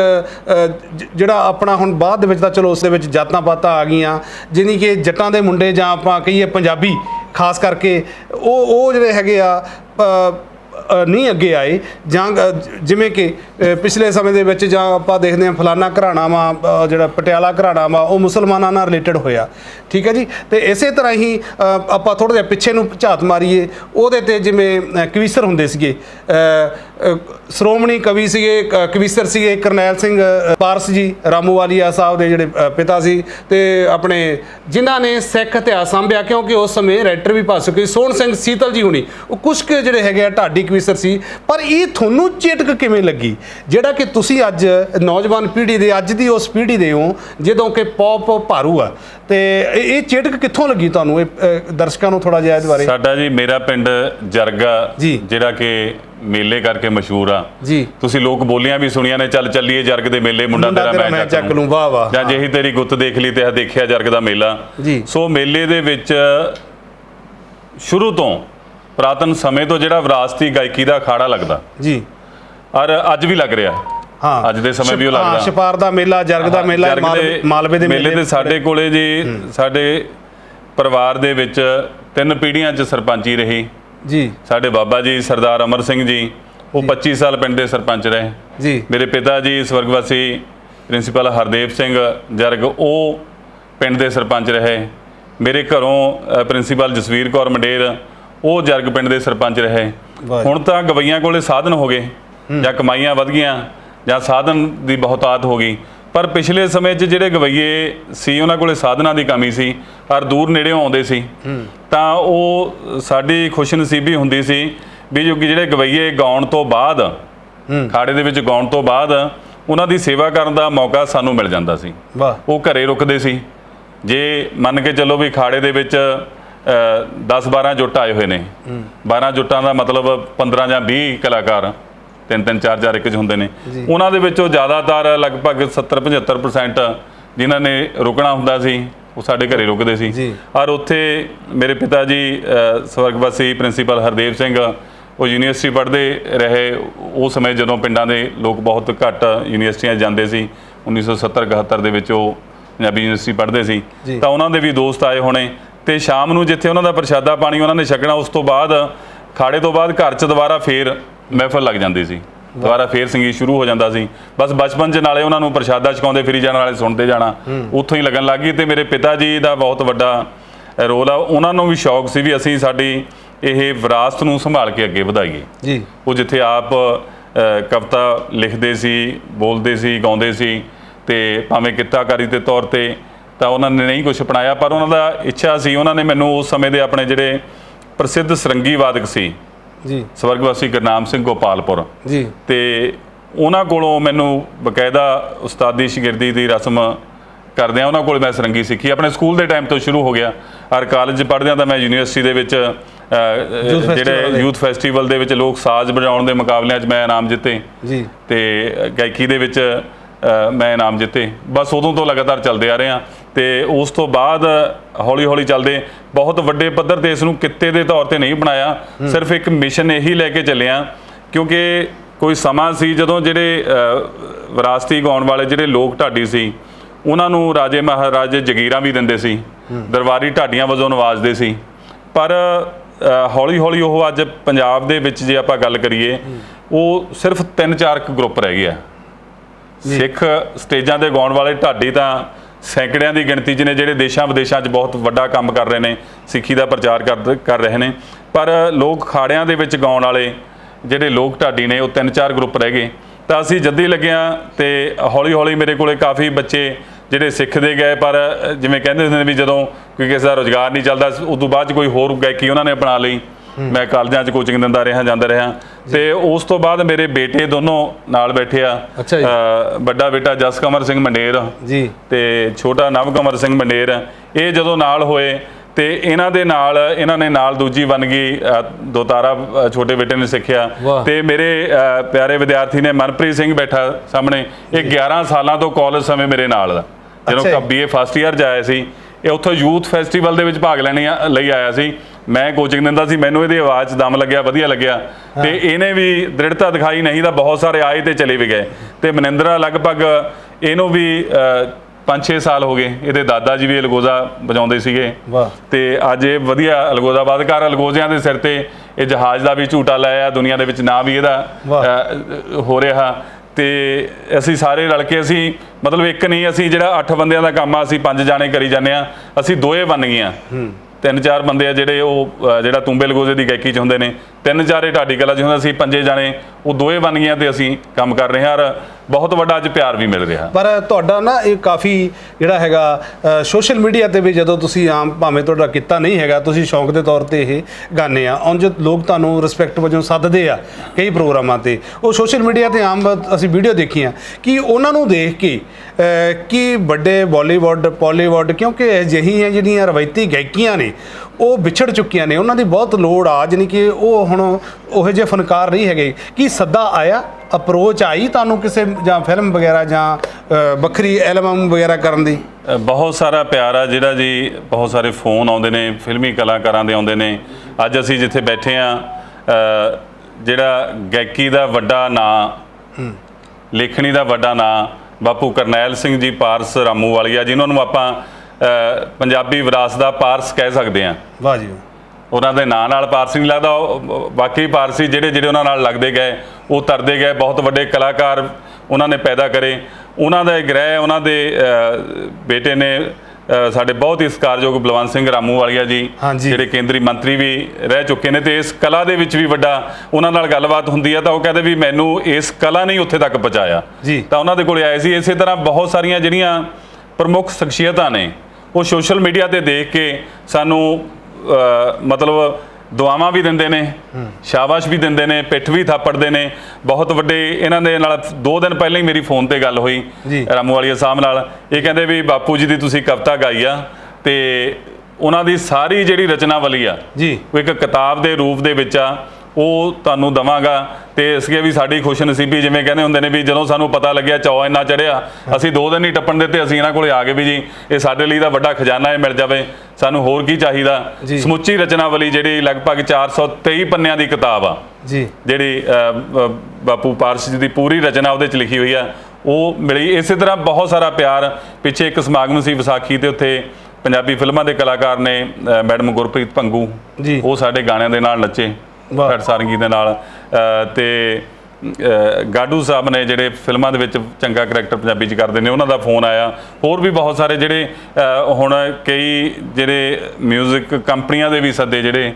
ਜਿਹੜਾ ਆਪਣਾ ਹੁਣ ਬਾਅਦ ਦੇ ਵਿੱਚ ਤਾਂ ਚਲੋ ਉਸ ਦੇ ਵਿੱਚ ਜਾਤਾਂ ਪਾਤਾਂ ਆ ਗਈਆਂ ਜਿਨੀ ਕਿ ਜੱਟਾਂ ਦੇ ਮੁੰਡੇ ਜਾਂ ਆਪਾਂ ਕਹੀਏ ਪੰਜਾਬੀ, ਖਾਸ ਕਰਕੇ ਉਹ ਉਹ ਜਿਹੜੇ ਹੈਗੇ ਆ ਨਹੀਂ ਅੱਗੇ ਆਏ, ਜਾਂ ਜਿਵੇਂ ਕਿ ਪਿਛਲੇ ਸਮੇਂ ਦੇ ਵਿੱਚ ਜਾਂ ਆਪਾਂ ਦੇਖਦੇ ਹਾਂ ਫਲਾਨਾ ਘਰਾਣਾ ਵਾ ਜਿਹੜਾ ਪਟਿਆਲਾ ਘਰਾਣਾ ਵਾ, ਉਹ ਮੁਸਲਮਾਨਾਂ ਨਾਲ ਰਿਲੇਟਡ ਹੋਇਆ, ਠੀਕ ਹੈ ਜੀ? ਤੇ ਇਸੇ ਤਰ੍ਹਾਂ ਹੀ ਆਪਾਂ ਥੋੜਾ ਜਿਹਾ ਪਿੱਛੇ ਨੂੰ ਝਾਤ ਮਾਰੀਏ, ਉਹਦੇ ਤੇ ਜਿਵੇਂ ਕਵੀਸਰ ਹੁੰਦੇ ਸੀਗੇ ਸ਼੍ਰੋਮਣੀ ਕਵੀ ਸੀਗੇ ਕਵੀਸਰ ਸੀਗੇ ਕਰਨੈਲ ਸਿੰਘ ਪਾਰਸ ਜੀ ਰਾਮੂਵਾਲੀਆ ਸਾਹਿਬ ਦੇ ਜਿਹੜੇ ਪਿਤਾ ਸੀ ਤੇ ਆਪਣੇ ਜਿਨ੍ਹਾਂ ਨੇ ਸਿੱਖ ਇਤਿਹਾਸ ਸੰਭਿਆ ਕਿਉਂਕਿ ਉਸ ਸਮੇਂ ਰਾਈਟਰ ਵੀ ਭਾ ਚੁੱਕੇ ਸੋਹਣ ਸਿੰਘ ਸੀਤਲ ਜੀ ਹੁਣੀ ਉਹ ਕੁਛ ਕੁ ਜਿਹੜੇ ਹੈਗੇ ਆ ਢਾਡੀ ਕਵੀਸਰ ਸੀ ਪਰ ਇਹ ਤੁਹਾਨੂੰ ਚੇਟਕ ਕਿਵੇਂ ਲੱਗੀ? ਜਿਹੜਾ ਕਿ ਤੁਸੀਂ ਅੱਜ ਨੌਜਵਾਨ ਪੀੜ੍ਹੀ ਦੇ ਅੱਜ ਦੀ ਉਸ ਪੀੜ੍ਹੀ ਦੇ ਹੋ ਜਦੋਂ ਕਿ ਪੌਪ ਭਾਰੂ ਆ। ਤੇ ਇਹ ਚੇਟਕ ਕਿੱਥੋਂ ਲੱਗੀ ਤੁਹਾਨੂੰ? ਇਹ ਦਰਸ਼ਕਾਂ ਨੂੰ ਥੋੜਾ ਜਿਹਾ ਇਹਦੇ ਬਾਰੇ? ਸਾਡਾ ਜੀ ਮੇਰਾ ਪਿੰਡ ਜਰਗਾ। ਜਿਹੜਾ ਕਿ ਮੇਲੇ ਕਰਕੇ ਮਸ਼ਹੂਰ ਆ। ਜੀ। ਤੁਸੀਂ ਲੋਕ ਬੋਲੀਆਂ ਵੀ ਸੁਣੀਆਂ ਨੇ ਚੱਲ ਚੱਲੀਏ ਜਰਗ ਦੇ ਮੇਲੇ ਮੁੰਡਾ ਤੇਰਾ ਮੈਂ ਚੱਕ ਲੂੰ। ਵਾਹ ਵਾਹ। ਜਾਂ ਜਿਹੀ ਤੇਰੀ ਗੁੱਤ ਦੇਖ ਲਈ ਤੇ ਇਹ ਦੇਖਿਆ ਜਰਗ ਦਾ ਮੇਲਾ। ਜੀ। ਸੋ ਮੇਲੇ ਦੇ ਵਿੱਚ ਸ਼ੁਰੂ ਤੋਂ ਪ੍ਰਾਤਨ ਸਮੇਂ ਤੋਂ ਜਿਹੜਾ ਵਿਰਾਸਤੀ ਗਾਇਕੀ ਦਾ ਅਖਾੜਾ ਲੱਗਦਾ। ਜੀ। ਔਰ ਅੱਜ ਵੀ ਲੱਗ ਰਿਹਾ। ਹਾਂ। ਅੱਜ ਦੇ ਸਮੇਂ ਵੀ ਉਹ ਹਾਂ, ਲੱਗਦਾ। ਛਪਾਰ ਦਾ ਮੇਲਾ ਜਰਗ ਦਾ ਮੇਲਾ ਮਾਲਵੇ ਦੇ ਮੇਲੇ ਤੇ ਸਾਡੇ ਕੋਲੇ ਜੀ ਸਾਡੇ ਪਰਿਵਾਰ ਦੇ ਵਿੱਚ ਤਿੰਨ ਪੀੜ੍ਹੀਆਂ 'ਚ ਸਰਪੰਚੀ ਰਹੀ। ਜੀ। ਸਾਡੇ ਬਾਬਾ ਜੀ ਸਰਦਾਰ ਅਮਰ ਸਿੰਘ ਜੀ ਉਹ 25 ਸਾਲ ਪਿੰਡ ਦੇ ਸਰਪੰਚ ਰਹੇ। ਜੀ। ਮੇਰੇ ਪਿਤਾ ਜੀ ਸਵਰਗਵਾਸੀ ਪ੍ਰਿੰਸੀਪਲ ਹਰਦੇਵ ਸਿੰਘ ਜਰਗ ਉਹ ਪਿੰਡ ਦੇ ਸਰਪੰਚ ਰਹੇ। ਮੇਰੇ ਘਰੋਂ ਪ੍ਰਿੰਸੀਪਲ ਜਸਵੀਰ ਕੌਰ ਮੰਡੇਰ ਉਹ ਜਰਗ ਪਿੰਡ ਦੇ ਸਰਪੰਚ ਰਹੇ। ਹੁਣ ਤਾਂ ਗਵਈਆਂ ਕੋਲੇ ਸਾਧਨ ਹੋ ਗਏ ਜਾਂ ਕਮਾਈਆਂ ਵਧ ਗਈਆਂ ਜਾਂ ਸਾਧਨ ਦੀ ਬਹੁਤਾਤ ਹੋ ਗਈ। ਪਰ ਪਿਛਲੇ ਸਮੇਂ 'ਚ ਜਿਹੜੇ ਗਵਈਏ ਸੀ ਉਹਨਾਂ ਕੋਲੇ ਸਾਧਨਾਂ ਦੀ ਕਮੀ ਸੀ ਔਰ ਦੂਰ ਨੇੜਿਓਂ ਆਉਂਦੇ ਸੀ। ਤਾਂ ਉਹ ਸਾਡੀ ਖੁਸ਼ਨਸੀਬੀ ਹੁੰਦੀ ਸੀ ਵੀ ਜੋ ਕਿ ਜਿਹੜੇ ਗਵਈਏ ਗਾਉਣ ਤੋਂ ਬਾਅਦ ਖਾੜੇ ਦੇ ਵਿੱਚ ਗਾਉਣ ਤੋਂ ਬਾਅਦ ਉਹਨਾਂ ਦੀ ਸੇਵਾ ਕਰਨ ਦਾ ਮੌਕਾ ਸਾਨੂੰ ਮਿਲ ਜਾਂਦਾ ਸੀ। ਵਾਹ। ਉਹ ਘਰੇ ਰੁਕਦੇ ਸੀ। ਜੇ ਮੰਨ ਕੇ ਚੱਲੋ ਵੀ ਖਾੜੇ ਦੇ ਵਿੱਚ 10 12 ਜੁੱਟ ਆਏ ਹੋਏ ਨੇ। 12 ਜੁੱਟਾਂ ਦਾ ਮਤਲਬ 15 ਜਾਂ 20 ਕਲਾਕਾਰ ਤਿੰਨ ਤਿੰਨ ਚਾਰ ਚਾਰ ਇੱਕ ਚ ਹੁੰਦੇ ਨੇ। ਉਹਨਾਂ ਦੇ ਵਿੱਚੋਂ ਜ਼ਿਆਦਾਤਰ ਲਗਭਗ 70 75% ਜਿਨ੍ਹਾਂ ਨੇ ਰੁਕਣਾ ਹੁੰਦਾ ਸੀ। ਉਹ ਸਾਡੇ ਘਰੇ ਰੁਕਦੇ ਸੀ। ਔਰ ਉੱਥੇ ਮੇਰੇ ਪਿਤਾ ਜੀ ਸਵਰਗਵਾਸੀ ਪ੍ਰਿੰਸੀਪਲ ਹਰਦੇਵ ਸਿੰਘ ਉਹ ਯੂਨੀਵਰਸਿਟੀ ਪੜ੍ਹਦੇ ਰਹੇ ਉਸ ਸਮੇਂ ਜਦੋਂ ਪਿੰਡਾਂ ਦੇ ਲੋਕ ਬਹੁਤ ਘੱਟ ਯੂਨੀਵਰਸਿਟੀਆਂ ਜਾਂਦੇ ਸੀ 1970 71 ਦੇ ਵਿੱਚ ਉਹ ਪੰਜਾਬੀ ਯੂਨੀਵਰਸਿਟੀ ਪੜ੍ਹਦੇ ਸੀ। ਤਾਂ ਉਹਨਾਂ ਦੇ ਵੀ ਦੋਸਤ ਆਏ ਹੋਣੇ ਤੇ ਸ਼ਾਮ ਨੂੰ ਜਿੱਥੇ ਉਹਨਾਂ ਦਾ ਪ੍ਰਸ਼ਾਦਾ ਪਾਣੀ ਉਹਨਾਂ ਨੇ ਛਕਣਾ ਉਸ ਤੋਂ ਬਾਅਦ ਖਾੜੇ ਤੋਂ ਬਾਅਦ ਘਰ 'ਚ ਦੁਬਾਰਾ ਫੇਰ ਮਹਿਫਲ ਲੱਗ ਜਾਂਦੀ ਸੀ ਦੁਬਾਰਾ ਫੇਰ ਸੰਗੀਤ ਸ਼ੁਰੂ ਹੋ ਜਾਂਦਾ ਸੀ। ਬਸ ਬਚਪਨ 'ਚ ਨਾਲੇ ਉਹਨਾਂ ਨੂੰ ਪ੍ਰਸ਼ਾਦਾ ਛਕਾਉਂਦੇ ਫਿਰੀ ਜਾਣ ਨਾਲੇ ਸੁਣਦੇ ਜਾਣਾ। ਉੱਥੋਂ ਹੀ ਲੱਗਣ ਲੱਗ ਗਈ ਤੇ ਮੇਰੇ ਪਿਤਾ ਜੀ ਦਾ ਬਹੁਤ ਵੱਡਾ ਰੋਲ ਆ। ਉਹਨਾਂ ਨੂੰ ਵੀ ਸ਼ੌਕ ਸੀ ਵੀ ਅਸੀਂ ਸਾਡੀ ਇਹ ਵਿਰਾਸਤ ਨੂੰ ਸੰਭਾਲ ਕੇ ਅੱਗੇ ਵਧਾਈਏ। ਜੀ। ਉਹ ਜਿੱਥੇ ਆਪ ਕਵਿਤਾ ਲਿਖਦੇ ਸੀ ਬੋਲਦੇ ਸੀ ਗਾਉਂਦੇ ਸੀ ਤੇ ਭਾਵੇਂ ਕਿੱਤਾਕਾਰੀ ਦੇ ਤੌਰ ਤੇ ਤਾਂ ਉਹਨਾਂ ਨੇ ਨਹੀਂ ਕੁਝ ਅਪਣਾਇਆ ਪਰ ਉਹਨਾਂ ਦਾ ਇੱਛਾ ਸੀ। ਉਹਨਾਂ ਨੇ ਮੈਨੂੰ ਉਸ ਸਮੇਂ ਦੇ ਆਪਣੇ ਜਿਹੜੇ ਪ੍ਰਸਿੱਧ ਸਰੰਗੀ ਵਾਦਕ ਸੀ ਜੀ। ਸਵਰਗਵਾਸੀ ਗੁਰਨਾਮ ਸਿੰਘ ਗੋਪਾਲਪੁਰ। ਜੀ। ਤੇ ਉਹਨਾਂ ਕੋਲੋਂ ਮੈਨੂੰ ਬਕਾਇਦਾ ਉਸਤਾਦੀ ਸ਼ਾਗਿਰਦੀ ਦੀ ਰਸਮ ਕਰਦਿਆਂ ਉਹਨਾਂ ਕੋਲ ਮੈਂ ਸਰੰਗੀ ਸਿੱਖੀ। ਆਪਣੇ ਸਕੂਲ ਦੇ ਟਾਈਮ ਤੋਂ ਸ਼ੁਰੂ ਹੋ ਗਿਆ। ਔਰ ਕਾਲਜ ਪੜ੍ਹਦਿਆਂ ਤਾਂ ਮੈਂ ਯੂਨੀਵਰਸਿਟੀ ਦੇ ਵਿੱਚ ਜਿਹੜੇ। ਯੂਥ ਫੈਸਟੀਵਲ ਦੇ ਵਿੱਚ ਲੋਕ ਸਾਜ਼ ਵਜਾਉਣ ਦੇ ਮੁਕਾਬਲਿਆਂ 'ਚ ਮੈਂ ਇਨਾਮ ਜਿੱਤੇ। ਜੀ। ਤੇ ਗਾਇਕੀ ਦੇ ਵਿੱਚ ਮੈਂ ਇਨਾਮ ਜਿੱਤੇ। ਬਸ ਉਦੋਂ ਤੋਂ ਲਗਾਤਾਰ ਚੱਲਦੇ ਆ ਰਹੇ ਹਾਂ ਤੇ ਉਸ ਤੋਂ ਬਾਅਦ ਹੌਲੀ ਹੌਲੀ ਚੱਲਦੇ। ਬਹੁਤ ਵੱਡੇ ਪੱਧਰ ਤੇ ਇਸ ਨੂੰ ਕਿੱਤੇ ਦੇ ਤੌਰ ਤੇ ਨਹੀਂ ਬਣਾਇਆ। ਸਿਰਫ ਇੱਕ ਮਿਸ਼ਨ ਇਹੀ ਲੈ ਕੇ ਚੱਲਿਆ ਕਿਉਂਕਿ ਕੋਈ ਸਮਾਂ ਸੀ ਜਦੋਂ ਜਿਹੜੇ ਵਿਰਾਸਤੀ ਗਾਉਣ ਵਾਲੇ ਜਿਹੜੇ ਲੋਕ ਢਾਡੀ ਸੀ ਉਹਨਾਂ ਨੂੰ ਰਾਜੇ ਮਹਾਰਾਜੇ ਜਗੀਰਾਂ ਵੀ ਦਿੰਦੇ ਸੀ। ਦਰਬਾਰੀ ਢਾਡੀਆਂ ਵਜੋਂ ਨਵਾਜ਼ਦੇ ਸੀ। ਪਰ ਹੌਲੀ ਹੌਲੀ ਉਹ ਅੱਜ ਪੰਜਾਬ ਦੇ ਵਿੱਚ ਜੇ ਆਪਾਂ ਗੱਲ ਕਰੀਏ ਉਹ ਸਿਰਫ 3-4 ਗਰੁੱਪ ਰਹਿ ਗਏ ਆ। ਸਿੱਖ ਸਟੇਜਾਂ ਤੇ ਗਾਉਣ ਵਾਲੇ ਢਾਡੀ ਤਾਂ ਸੈਂਕੜਿਆਂ ਦੀ ਗਿਣਤੀ 'ਚ ਨੇ, ਜਿਹੜੇ ਦੇਸ਼ਾਂ ਵਿਦੇਸ਼ਾਂ 'ਚ ਬਹੁਤ ਵੱਡਾ ਕੰਮ ਕਰ ਰਹੇ ਨੇ, ਸਿੱਖੀ ਦਾ ਪ੍ਰਚਾਰ ਕਰ ਕਰ ਰਹੇ ਨੇ। ਪਰ ਲੋਕ ਖਾੜਿਆਂ ਦੇ ਵਿੱਚ ਗਾਉਣ ਵਾਲੇ ਜਿਹੜੇ ਲੋਕ ਢਾਡੀ ਨੇ, ਉਹ ਤਿੰਨ ਚਾਰ ਗਰੁੱਪ ਰਹਿ ਗਏ। ਤਾਂ ਅਸੀਂ ਜੱਦੀ ਲੱਗਿਆ ਤੇ ਹੌਲੀ ਹੌਲੀ ਮੇਰੇ ਕੋਲੇ ਕਾਫੀ ਬੱਚੇ ਜਿਹੜੇ ਸਿੱਖਦੇ ਗਏ, ਪਰ ਜਿਵੇਂ ਕਹਿੰਦੇ ਹੁੰਦੇ ਨੇ ਵੀ ਜਦੋਂ ਕੋਈ ਕਿਸੇ ਦਾ ਰੋਜ਼ਗਾਰ ਨਹੀਂ ਚੱਲਦਾ, ਉਸ ਤੋਂ ਬਾਅਦ 'ਚ ਕੋਈ ਹੋਰ ਗਾਇਕੀ ਉਹਨਾਂ ਨੇ ਅਪਣਾ ਲਈ। ਮੈਂ ਕਾਲਜਾਂ 'ਚ ਕੋਚਿੰਗ ਦਿੰਦਾ ਰਿਹਾ ਜਾਂਦਾ ਰਿਹਾ। ਤੇ ਉਸ ਤੋਂ ਬਾਅਦ ਮੇਰੇ ਬੇਟੇ ਦੋਨੋਂ ਨਾਲ ਬੈਠੇ ਆ। ਵੱਡਾ ਬੇਟਾ ਜਸਕਮਰ ਸਿੰਘ ਮੰਡੇਰ ਜੀ। ਤੇ ਛੋਟਾ ਨਵਕਮਰ ਸਿੰਘ ਮੰਡੇਰ। ਇਹ ਜਦੋਂ ਨਾਲ ਹੋਏ ਤੇ ਇਹਨਾਂ ਦੇ ਨਾਲ ਇਹਨਾਂ ਨੇ ਨਾਲ ਦੂਜੀ ਵੰਨਗੀ ਅ, ਦੋ ਤਾਰਾ ਅ, ਛੋਟੇ ਬੇਟੇ ਨੇ ਸਿੱਖਿਆ। ਤੇ ਮੇਰੇ ਪਿਆਰੇ ਵਿਦਿਆਰਥੀ ਨੇ ਮਨਪ੍ਰੀਤ ਸਿੰਘ ਬੈਠਾ ਸਾਹਮਣੇ। ਇਹ 11 ਸਾਲਾਂ ਤੋਂ ਕਾਲਜ ਸਮੇਂ ਮੇਰੇ ਨਾਲ ਦਾ ਜਦੋਂ ਜੀ। ਬੀਏ ਫਸਟ ਇਅਰ ਜਾਇਆ ਸੀ। ਇਹ ਉੱਥੋਂ ਯੂਥ ਫੈਸਟੀਵਲ ਦੇ ਵਿੱਚ ਭਾਗ ਲੈਣੇ ਲਈ ਆਇਆ ਸੀ। ਮੈਂ ਕੋਚਿੰਗ ਦਿੰਦਾ ਸੀ ਮੈਨੂੰ ਇਹਦੀ ਆਵਾਜ਼ ਦਮ ਲੱਗਿਆ ਵਧੀਆ ਲੱਗਿਆ। ਤੇ ਇਹਨੇ ਵੀ ਦ੍ਰਿੜਤਾ ਦਿਖਾਈ ਨਹੀਂ ਤਾਂ ਬਹੁਤ ਸਾਰੇ ਆਏ ਤੇ ਚਲੇ ਵੀ ਗਏ। ਤੇ ਮਨਿੰਦਰਾ ਲਗਭਗ ਇਹਨੂੰ ਵੀ ਅ, 5-6 ਸਾਲ ਹੋ ਗਏ ਇਹਦੇ ਦਾਦਾ ਜੀ ਵੀ ਅਲਗੋਜ਼ਾ ਵਜਾਉਂਦੇ ਸੀਗੇ। ਵਾਹ। ਤੇ ਅੱਜ ਇਹ ਵਧੀਆ ਅਲਗੋਜ਼ਾਬਾਦਕਾਰ ਅਲਗੋਜ਼ਿਆਂ ਦੇ ਸਿਰ ਤੇ ਇਹ ਜਹਾਜ਼ ਦਾ ਵੀ ਝੂਟਾ ਲਾਇਆ ਦੁਨੀਆ ਦੇ ਵਿੱਚ ਨਾਂ ਵੀ ਇਹਦਾ ਹੋ ਰਿਹਾ। ਤੇ ਅਸੀਂ ਸਾਰੇ ਰਲ ਕੇ ਅਸੀਂ ਮਤਲਬ ਇੱਕ ਨਹੀਂ ਅਸੀਂ ਜਿਹੜਾ 8 ਬੰਦਿਆਂ ਦਾ ਕੰਮ ਆ ਅਸੀਂ ਪੰਜ ਜਾਣੇ ਕਰੀ ਜਾਂਦੇ ਆ ਅਸੀਂ ਦੋਏ ਬਣ ਗਈਆਂ। ਤਿੰਨ ਚਾਰ ਬੰਦੇ ਆ ਜਿਹੜੇ ਉਹ ਜਿਹੜਾ ਤੁੰਬੇ ਲਗੋਜ਼ੇ ਦੀ ਗਾਇਕੀ ਚ ਹੁੰਦੇ ਨੇ। ਤਿੰਨ ਚਾਰੇ ਢਾਡੀ ਕਲਾ ਚ ਹੁੰਦੇ ਅਸੀਂ ਪੰਜੇ ਜਾਣੇ ਉਹ ਦੋਏ ਬਣ ਗਈਆਂ ਤੇ ਅਸੀਂ ਕੰਮ ਕਰ ਰਹੇ ਹਾਂ। ਔਰ ਬਹੁਤ ਵੱਡਾ ਅੱਜ ਪਿਆਰ ਵੀ ਮਿਲ ਰਿਹਾ। ਪਰ ਤੁਹਾਡਾ ਨਾ ਇਹ ਕਾਫੀ ਜਿਹੜਾ ਹੈਗਾ ਸੋਸ਼ਲ ਮੀਡੀਆ ਤੇ ਵੀ ਜਦੋਂ ਤੁਸੀਂ ਆਮ ਭਾਵੇਂ ਤੁਹਾਡਾ ਕਿੱਤਾ ਨਹੀਂ ਹੈਗਾ ਤੁਸੀਂ ਸ਼ੌਂਕ ਦੇ ਤੌਰ ਤੇ ਇਹ ਗਾਣੇ ਆ। ਉਂਝ ਲੋਕ ਤੁਹਾਨੂੰ ਰਿਸਪੈਕਟ ਵਜੋਂ ਸੱਦਦੇ ਆ ਕਈ ਪ੍ਰੋਗਰਾਮਾਂ ਤੇ। ਉਹ ਸੋਸ਼ਲ ਮੀਡੀਆ ਤੇ ਆਮ ਅਸੀਂ ਵੀਡੀਓ ਦੇਖੀਆਂ। ਕਿ ਉਹਨਾਂ ਨੂੰ ਦੇਖ ਕੇ ਅਹ, ਕਿ ਵੱਡੇ ਬਾਲੀਵੁੱਡ ਪਾਲੀਵੁੱਡ ਕਿਉਂਕਿ ਅਜਿਹੀਆਂ ਜਿਹੜੀਆਂ ਰਵਾਇਤੀ ਗਾਇਕੀਆਂ ਨੇ ਉਹ ਵਿਛੜ ਚੁੱਕੀਆਂ ਨੇ। ਉਹਨਾਂ ਦੀ ਬਹੁਤ ਲੋੜ ਆ ਜਾਣੀ ਕਿ ਉਹ ਹੁਣ ਉਹੋ ਜਿਹੇ ਫਨਕਾਰ ਨਹੀਂ ਹੈਗੇ। ਕੀ ਸੱਦਾ ਆਇਆ? ਅਪਰੋਚ ਆਈ ਤੁਹਾਨੂੰ ਕਿਸੇ ਜਾਂ ਫਿਲਮ ਵਗੈਰਾ ਜਾਂ ਵੱਖਰੀ ਐਲਬਮ ਵਗੈਰਾ ਕਰਨ ਦੀ? ਬਹੁਤ ਸਾਰਾ ਪਿਆਰ ਆ ਜਿਹੜਾ ਜੀ ਬਹੁਤ ਸਾਰੇ ਫੋਨ ਆਉਂਦੇ ਨੇ ਫਿਲਮੀ ਕਲਾਕਾਰਾਂ ਦੇ ਆਉਂਦੇ ਨੇ। ਅੱਜ ਅਸੀਂ ਜਿੱਥੇ ਬੈਠੇ ਆ ਜਿਹੜਾ ਗਾਇਕੀ ਦਾ ਵੱਡਾ ਨਾਂ ਲੇਖਣੀ ਦਾ ਵੱਡਾ ਨਾਂ ਬਾਪੂ ਕਰਨੈਲ ਸਿੰਘ ਜੀ ਪਾਰਸ ਰਾਮੂ ਵਾਲੀਆ ਜਿਨ੍ਹਾਂ ਨੂੰ ਆਪਾਂ ਪੰਜਾਬੀ ਵਿਰਾਸਤ ਦਾ ਪਾਰਸ ਕਹਿ ਸਕਦੇ ਆ ਵਾਹ ਜੀ ਉਹਨਾਂ ਦੇ ਨਾਂ ਨਾਲ ਪਾਰਸੀ ਨਹੀਂ ਲੱਗਦਾ ਉਹ ਬਾਕੀ ਪਾਰਸੀ ਜਿਹੜੇ ਜਿਹੜੇ ਉਹਨਾਂ ਨਾਲ ਲੱਗਦੇ ਗਏ ਉਹ ਤਰਦੇ ਗਏ ਬਹੁਤ ਵੱਡੇ ਕਲਾਕਾਰ ਉਹਨਾਂ ਨੇ ਪੈਦਾ ਕਰੇ ਉਹਨਾਂ ਦਾ ਇਹ ਗ੍ਰਹਿ ਉਹਨਾਂ ਦੇ ਬੇਟੇ ਨੇ ਸਾਡੇ ਬਹੁਤ ਹੀ ਸਤਿਕਾਰਯੋਗ ਬਲਵੰਤ ਸਿੰਘ ਰਾਮੂ ਵਾਲੀਆ ਜੀ। ਜਿਹੜੇ ਕੇਂਦਰੀ ਮੰਤਰੀ ਵੀ ਰਹਿ ਚੁੱਕੇ ਨੇ ਤੇ ਇਸ ਕਲਾ ਦੇ ਵਿੱਚ ਵੀ ਵੱਡਾ ਉਹਨਾਂ ਨਾਲ ਗੱਲਬਾਤ ਹੁੰਦੀ ਆ ਤਾਂ ਉਹ ਕਹਿੰਦੇ ਵੀ ਮੈਨੂੰ ਇਸ ਕਲਾ ਨੇ ਉੱਥੇ ਤੱਕ ਪਹੁੰਚਾਇਆ। ਤਾਂ ਉਹਨਾਂ ਦੇ ਕੋਲੇ ਆਏ ਸੀ ਇਸੇ ਤਰ੍ਹਾਂ ਬਹੁਤ ਸਾਰੀਆਂ ਜਿਹੜੀਆਂ ਪ੍ਰਮੁੱਖ ਸ਼ਖਸੀਅਤਾਂ ਨੇ ਉਹ ਸੋਸ਼ਲ ਮੀਡੀਆ ਤੇ ਦੇਖ ਕੇ ਸਾਨੂੰ ਮਤਲਬ ਦੁਆਵਾਂ ਵੀ ਦਿੰਦੇ ਨੇ ਸ਼ਾਬਾਸ਼ ਵੀ ਦਿੰਦੇ ਨੇ ਪਿੱਠ ਵੀ ਥਾਪੜਦੇ ਨੇ। ਬਹੁਤ ਵੱਡੇ ਇਹਨਾਂ ਦੇ ਨਾਲ ਦੋ ਦਿਨ ਪਹਿਲਾਂ ਹੀ ਮੇਰੀ ਫੋਨ ਤੇ ਗੱਲ ਹੋਈ। ਰਾਮੂ ਵਾਲੀਆ ਸਾਹਿਬ ਨਾਲ। ਇਹ ਕਹਿੰਦੇ ਵੀ ਬਾਪੂ ਜੀ ਦੀ ਤੁਸੀਂ ਕਵਿਤਾ ਗਾਈ ਆ ਤੇ ਉਹਨਾਂ ਦੀ ਸਾਰੀ ਜਿਹੜੀ ਰਚਨਾਵਲੀ ਆ ਜੀ। ਉਹ ਇੱਕ ਕਿਤਾਬ ਦੇ ਰੂਪ ਦੇ ਵਿੱਚ ਆ। ਉਹ ਤੁਹਾਨੂੰ ਦਵਾਂਗਾ ਤੇ ਇਸਕੇ ਵੀ ਸਾਡੀ ਖੁਸ਼ਨਸੀਬੀ ਜਿਵੇਂ ਕਹਿੰਦੇ ਹੁੰਦੇ ਨੇ ਵੀ ਜਦੋਂ ਸਾਨੂੰ ਪਤਾ ਲੱਗਿਆ ਚੌ ਇੰਨਾ ਚੜਿਆ ਅਸੀਂ ਦੋ ਦਿਨ ਹੀ ਟੱਪਣ ਦਿੱਤੇ ਅਸੀਂ ਇਹਨਾਂ ਕੋਲੇ ਆ ਗਏ ਵੀ ਜੀ ਇਹ ਸਾਡੇ ਲਈ ਤਾਂ ਵੱਡਾ ਖਜ਼ਾਨਾ ਹੈ ਮਿਲ ਜਾਵੇ ਸਾਨੂੰ ਹੋਰ ਕੀ ਚਾਹੀਦਾ। ਸਮੁੱਚੀ ਰਚਨਾਵਲੀ ਜਿਹੜੀ ਲਗਭਗ 423 ਪੰਨਿਆਂ ਦੀ ਕਿਤਾਬ ਆ। ਜੀ। ਜਿਹੜੀ ਬਾਪੂ ਪਾਰਸ ਜੀ ਦੀ ਪੂਰੀ ਰਚਨਾ ਉਹਦੇ ਚ ਲਿਖੀ ਹੋਈ ਆ। ਉਹ ਮਿਲੀ ਇਸੇ ਤਰ੍ਹਾਂ ਬਹੁਤ ਸਾਰਾ ਪਿਆਰ ਪਿੱਛੇ ਇੱਕ ਸਮਾਗਮ ਸੀ ਵਿਸਾਖੀ ਤੇ ਉੱਥੇ ਪੰਜਾਬੀ ਫਿਲਮਾਂ ਦੇ ਕਲਾਕਾਰ ਨੇ ਮੈਡਮ ਗੁਰਪ੍ਰੀਤ ਭੰਗੂ ਜੀ। ਉਹ ਸਾਡੇ ਗਾਣਿਆਂ ਦੇ ਨਾਲ ਨੱਚੇ। ਸਾਰੰਗੀ ਦੇ ਨਾਲ ਤੇ ਗਾਡੂ ਸਾਹਿਬ ਨੇ ਜਿਹੜੇ ਫਿਲਮਾਂ ਦੇ ਵਿੱਚ ਚੰਗਾ ਕਰੈਕਟਰ ਪੰਜਾਬੀ ਚ ਕਰਦੇ ਨੇ ਉਹਨਾਂ ਦਾ ਫੋਨ ਆਇਆ। ਹੋਰ ਵੀ ਬਹੁਤ ਸਾਰੇ ਜਿਹੜੇ ਹੁਣ ਕਈ ਜਿਹੜੇ 뮤직 ਕੰਪਨੀਆਂ ਦੇ ਵੀ ਸੱਦੇ ਜਿਹੜੇ।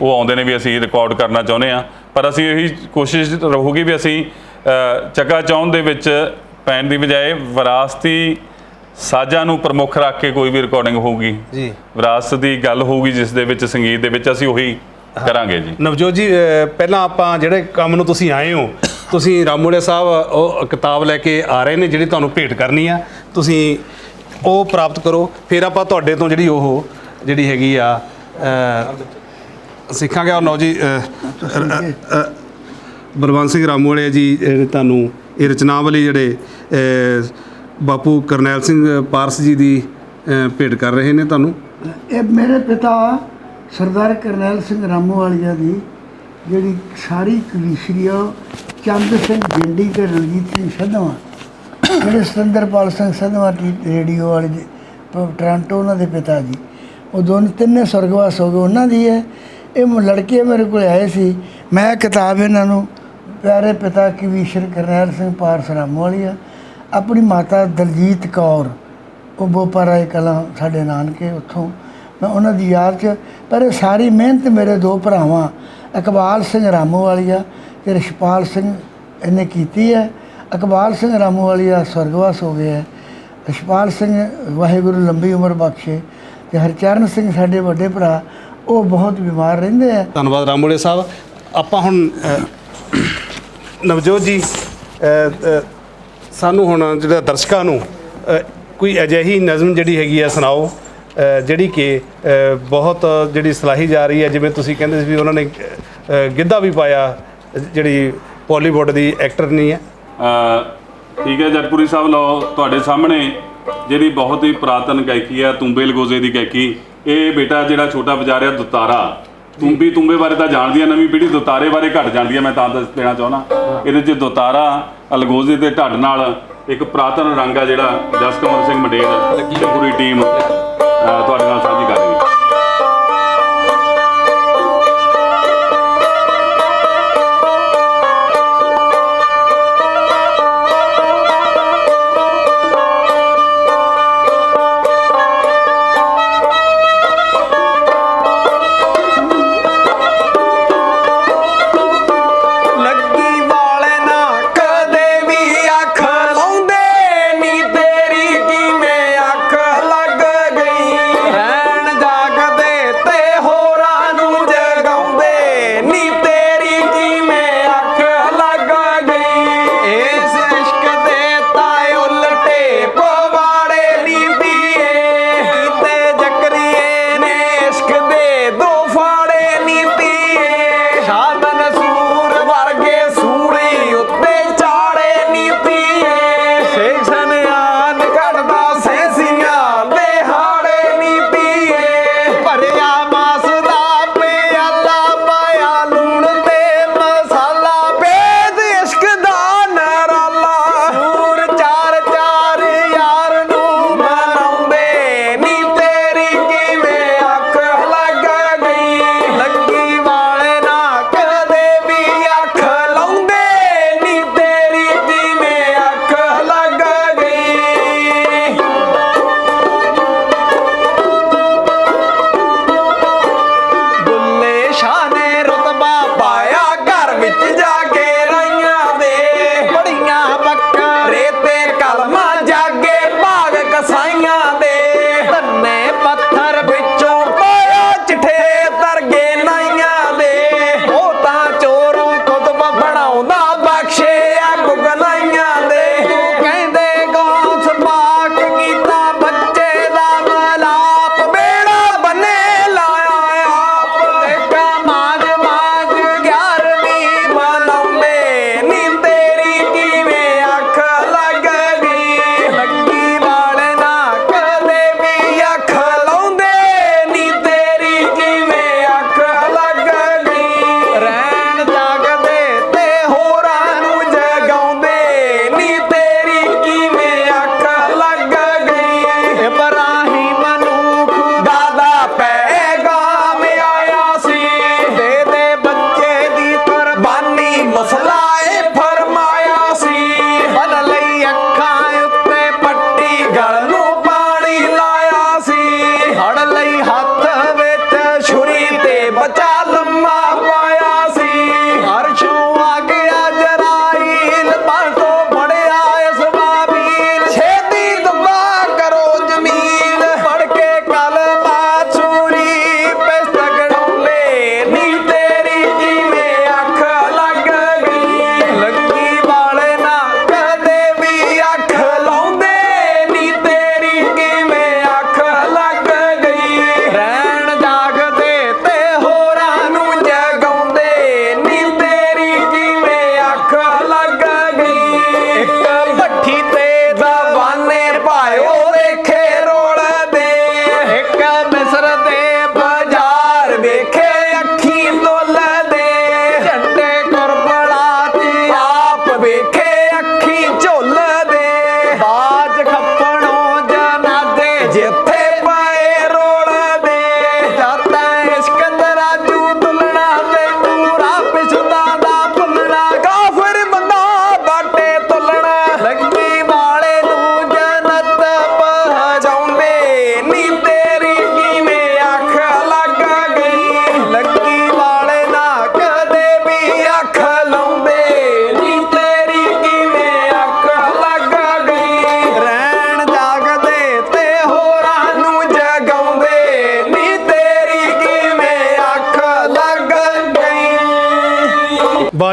ਉਹ ਆਉਂਦੇ ਨੇ ਵੀ ਅਸੀਂ ਰਿਕਾਰਡ ਕਰਨਾ ਚਾਹੁੰਦੇ ਆ ਪਰ ਅਸੀਂ ਇਹੀ ਕੋਸ਼ਿਸ਼ ਰਹੂਗੀ ਵੀ ਅਸੀਂ ਚੱਕਾ ਚੌਂਦ ਦੇ ਵਿੱਚ ਪੈਣ ਦੀ ਬਜਾਏ ਵਿਰਾਸਤੀ ਸਾਜ਼ਾਂ ਨੂੰ ਪ੍ਰਮੁੱਖ ਰੱਖ ਕੇ ਕੋਈ ਵੀ ਰਿਕਾਰਡਿੰਗ ਹੋਊਗੀ। ਜੀ। ਵਿਰਾਸਤ ਦੀ ਗੱਲ ਹੋਊਗੀ ਜਿਸ ਦੇ ਵਿੱਚ ਸੰਗੀਤ ਦੇ ਵਿੱਚ ਅਸੀਂ ਉਹੀ ਕਰਾਂਗੇ ਜੀ। ਨਵਜੋਤ ਜੀ ਪਹਿਲਾਂ ਆਪਾਂ ਜਿਹੜੇ ਕੰਮ ਨੂੰ ਤੁਸੀਂ ਆਏ ਹੋ ਤੁਸੀਂ ਰਾਮੂੜੇ ਸਾਹਿਬ ਉਹ ਕਿਤਾਬ ਲੈ ਕੇ ਆ ਰਹੇ ਨੇ ਜਿਹੜੀ ਤੁਹਾਨੂੰ ਭੇਟ ਕਰਨੀ ਆ। ਤੁਸੀਂ ਉਹ ਪ੍ਰਾਪਤ ਕਰੋ। ਫਿਰ ਆਪਾਂ ਤੁਹਾਡੇ ਤੋਂ ਜਿਹੜੀ ਉਹ ਜਿਹੜੀ ਹੈਗੀ ਆ ਸਿੱਖਾਂਗੇ। ਔਰ ਨੌ ਜੀ ਅ, ਅ, ਅ, ਬਲਵੰਤ ਸਿੰਘ ਰਾਮੂੜੇ ਜੀ ਜਿਹੜੇ ਤੁਹਾਨੂੰ ਇਹ ਰਚਨਾਵਲੀ ਜਿਹੜੇ ਬਾਪੂ ਕਰਨੈਲ ਸਿੰਘ ਪਾਰਸ ਜੀ ਦੀ ਭੇਟ ਕਰ ਰਹੇ ਨੇ ਤੁਹਾਨੂੰ। ਇਹ ਮੇਰੇ ਪਿਤਾ ਸਰਦਾਰ ਕਰਨੈਲ ਸਿੰਘ ਰਾਮੋਵਾਲੀਆ ਦੀ ਜਿਹੜੀ ਸਾਰੀ ਕਵੀਸ਼ਰੀ ਆ, ਉਹ ਚੰਦ ਸਿੰਘ ਜਿੰਡੀ ਤੇ ਰਣਜੀਤ ਸਿੰਘ ਸੰਧਵਾ। ਜਿਹੜੇ ਸਤਿੰਦਰਪਾਲ ਸਿੰਘ ਸੰਧਵਾ ਟੀ ਰੇਡੀਓ ਵਾਲੇ ਪ- ਟੋਰਾਂਟੋ ਉਹਨਾਂ ਦੇ ਪਿਤਾ ਜੀ। ਉਹ ਦੋਨੇ ਤਿੰਨੇ ਸਵਰਗਵਾਸ ਹੋ ਗਏ, ਉਹਨਾਂ ਦੀ ਹੈ। ਇਹ ਲੜਕੇ ਮੇਰੇ ਕੋਲ ਆਏ ਸੀ। ਮੈਂ ਕਿਤਾਬ ਇਹਨਾਂ ਨੂੰ, ਪਿਆਰੇ ਪਿਤਾ ਕਵੀਸ਼ਰ ਕਰਨੈਲ ਸਿੰਘ ਪਾਰਸ ਰਾਮੋਵਾਲੀਆ, ਆਪਣੀ ਮਾਤਾ ਦਲਜੀਤ ਕੌਰ, ਉਹ ਬੋਪਾਰਾਏ ਕਲਾਂ ਸਾਡੇ ਨਾਨਕੇ ਉੱਥੋਂ। ਮੈਂ ਉਹਨਾਂ ਦੀ ਯਾਦ 'ਚ ਪਰ ਸਾਰੀ ਮਿਹਨਤ ਮੇਰੇ ਦੋ ਭਰਾਵਾਂ, ਇਕਬਾਲ ਸਿੰਘ ਰਾਮੂ ਵਾਲੀਆ ਤੇ ਰਿਸ਼ਪਾਲ ਸਿੰਘ ਇਹਨੇ ਕੀਤੀ ਹੈ। ਇਕਬਾਲ ਸਿੰਘ ਰਾਮੂ ਵਾਲੀਆ ਸਵਰਗਵਾਸ ਹੋ ਗਿਆ ਹੈ। ਰਿਸ਼ਪਾਲ ਸਿੰਘ ਵਾਹਿਗੁਰੂ ਲੰਬੀ ਉਮਰ ਬਖਸ਼ੇ ਤੇ ਹਰਚਰਨ ਸਿੰਘ ਸਾਡੇ ਵੱਡੇ ਭਰਾ, ਉਹ ਬਹੁਤ ਬਿਮਾਰ ਰਹਿੰਦੇ ਆ। ਧੰਨਵਾਦ ਰਾਮੋਲੇ ਸਾਹਿਬ। ਆਪਾਂ ਹੁਣ ਨਵਜੋਤ ਜੀ ਸਾਨੂੰ ਹੁਣ ਜਿਹੜਾ ਦਰਸ਼ਕਾਂ ਨੂੰ ਕੋਈ ਅਜਿਹੀ ਨਜ਼ਮ ਜਿਹੜੀ ਹੈਗੀ ਆ ਸੁਣਾਓ। ਜਿਹੜੀ ਕਿ ਬਹੁਤ ਜਿਹੜੀ ਸਲਾਹੀ ਜਾ ਰਹੀ ਹੈ, ਜਿਵੇਂ ਤੁਸੀਂ ਕਹਿੰਦੇ ਸੀ ਵੀ ਉਹਨਾਂ ਨੇ ਗਿੱਧਾ ਵੀ ਪਾਇਆ, ਜਿਹੜੀ ਪੋਲੀਵੁੱਡ ਦੀ ਐਕਟਰ ਨਹੀਂ ਹੈ। ਠੀਕ ਹੈ, ਜਟਪੁਰੀ ਸਾਹਿਬ, ਲਓ, ਤੁਹਾਡੇ ਸਾਹਮਣੇ ਜਿਹੜੀ ਬਹੁਤ ਹੀ ਪ੍ਰਾਤਨ ਗਾਇਕੀ ਹੈ, ਤੁੰਬੇ ਲਗੋਜ਼ੇ ਦੀ ਗਾਇਕੀ, ਇਹ ਬੇਟਾ ਜਿਹੜਾ ਛੋਟਾ ਵਜਾਰਿਆ ਦੁਤਾਰਾ। ਤੁੰਬੀ, ਤੁੰਬੇ ਬਾਰੇ ਤਾਂ ਜਾਣਦੀ ਆ ਨਵੀਂ ਪੀੜ੍ਹੀ ਦੁਤਾਰੇ ਬਾਰੇ ਘੱਟ ਜਾਂਦੀ ਆ ਮੈਂ ਤਾਂ ਦੱਸ ਦੇਣਾ ਚਾਹੁੰਦਾ। ਇਹਦੇ ਚ ਦੁਤਾਰਾ ਅਲਗੋਜ਼ੇ ਦੇ ਢੱਡ ਨਾਲ ਇੱਕ ਪ੍ਰਾਤਨ ਰੰਗ ਆ ਜਿਹੜਾ ਜਸਕਮਲ ਸਿੰਘ ਮੰਡੇਰ ਪੂਰੀ ਟੀਮ 呃多少？平方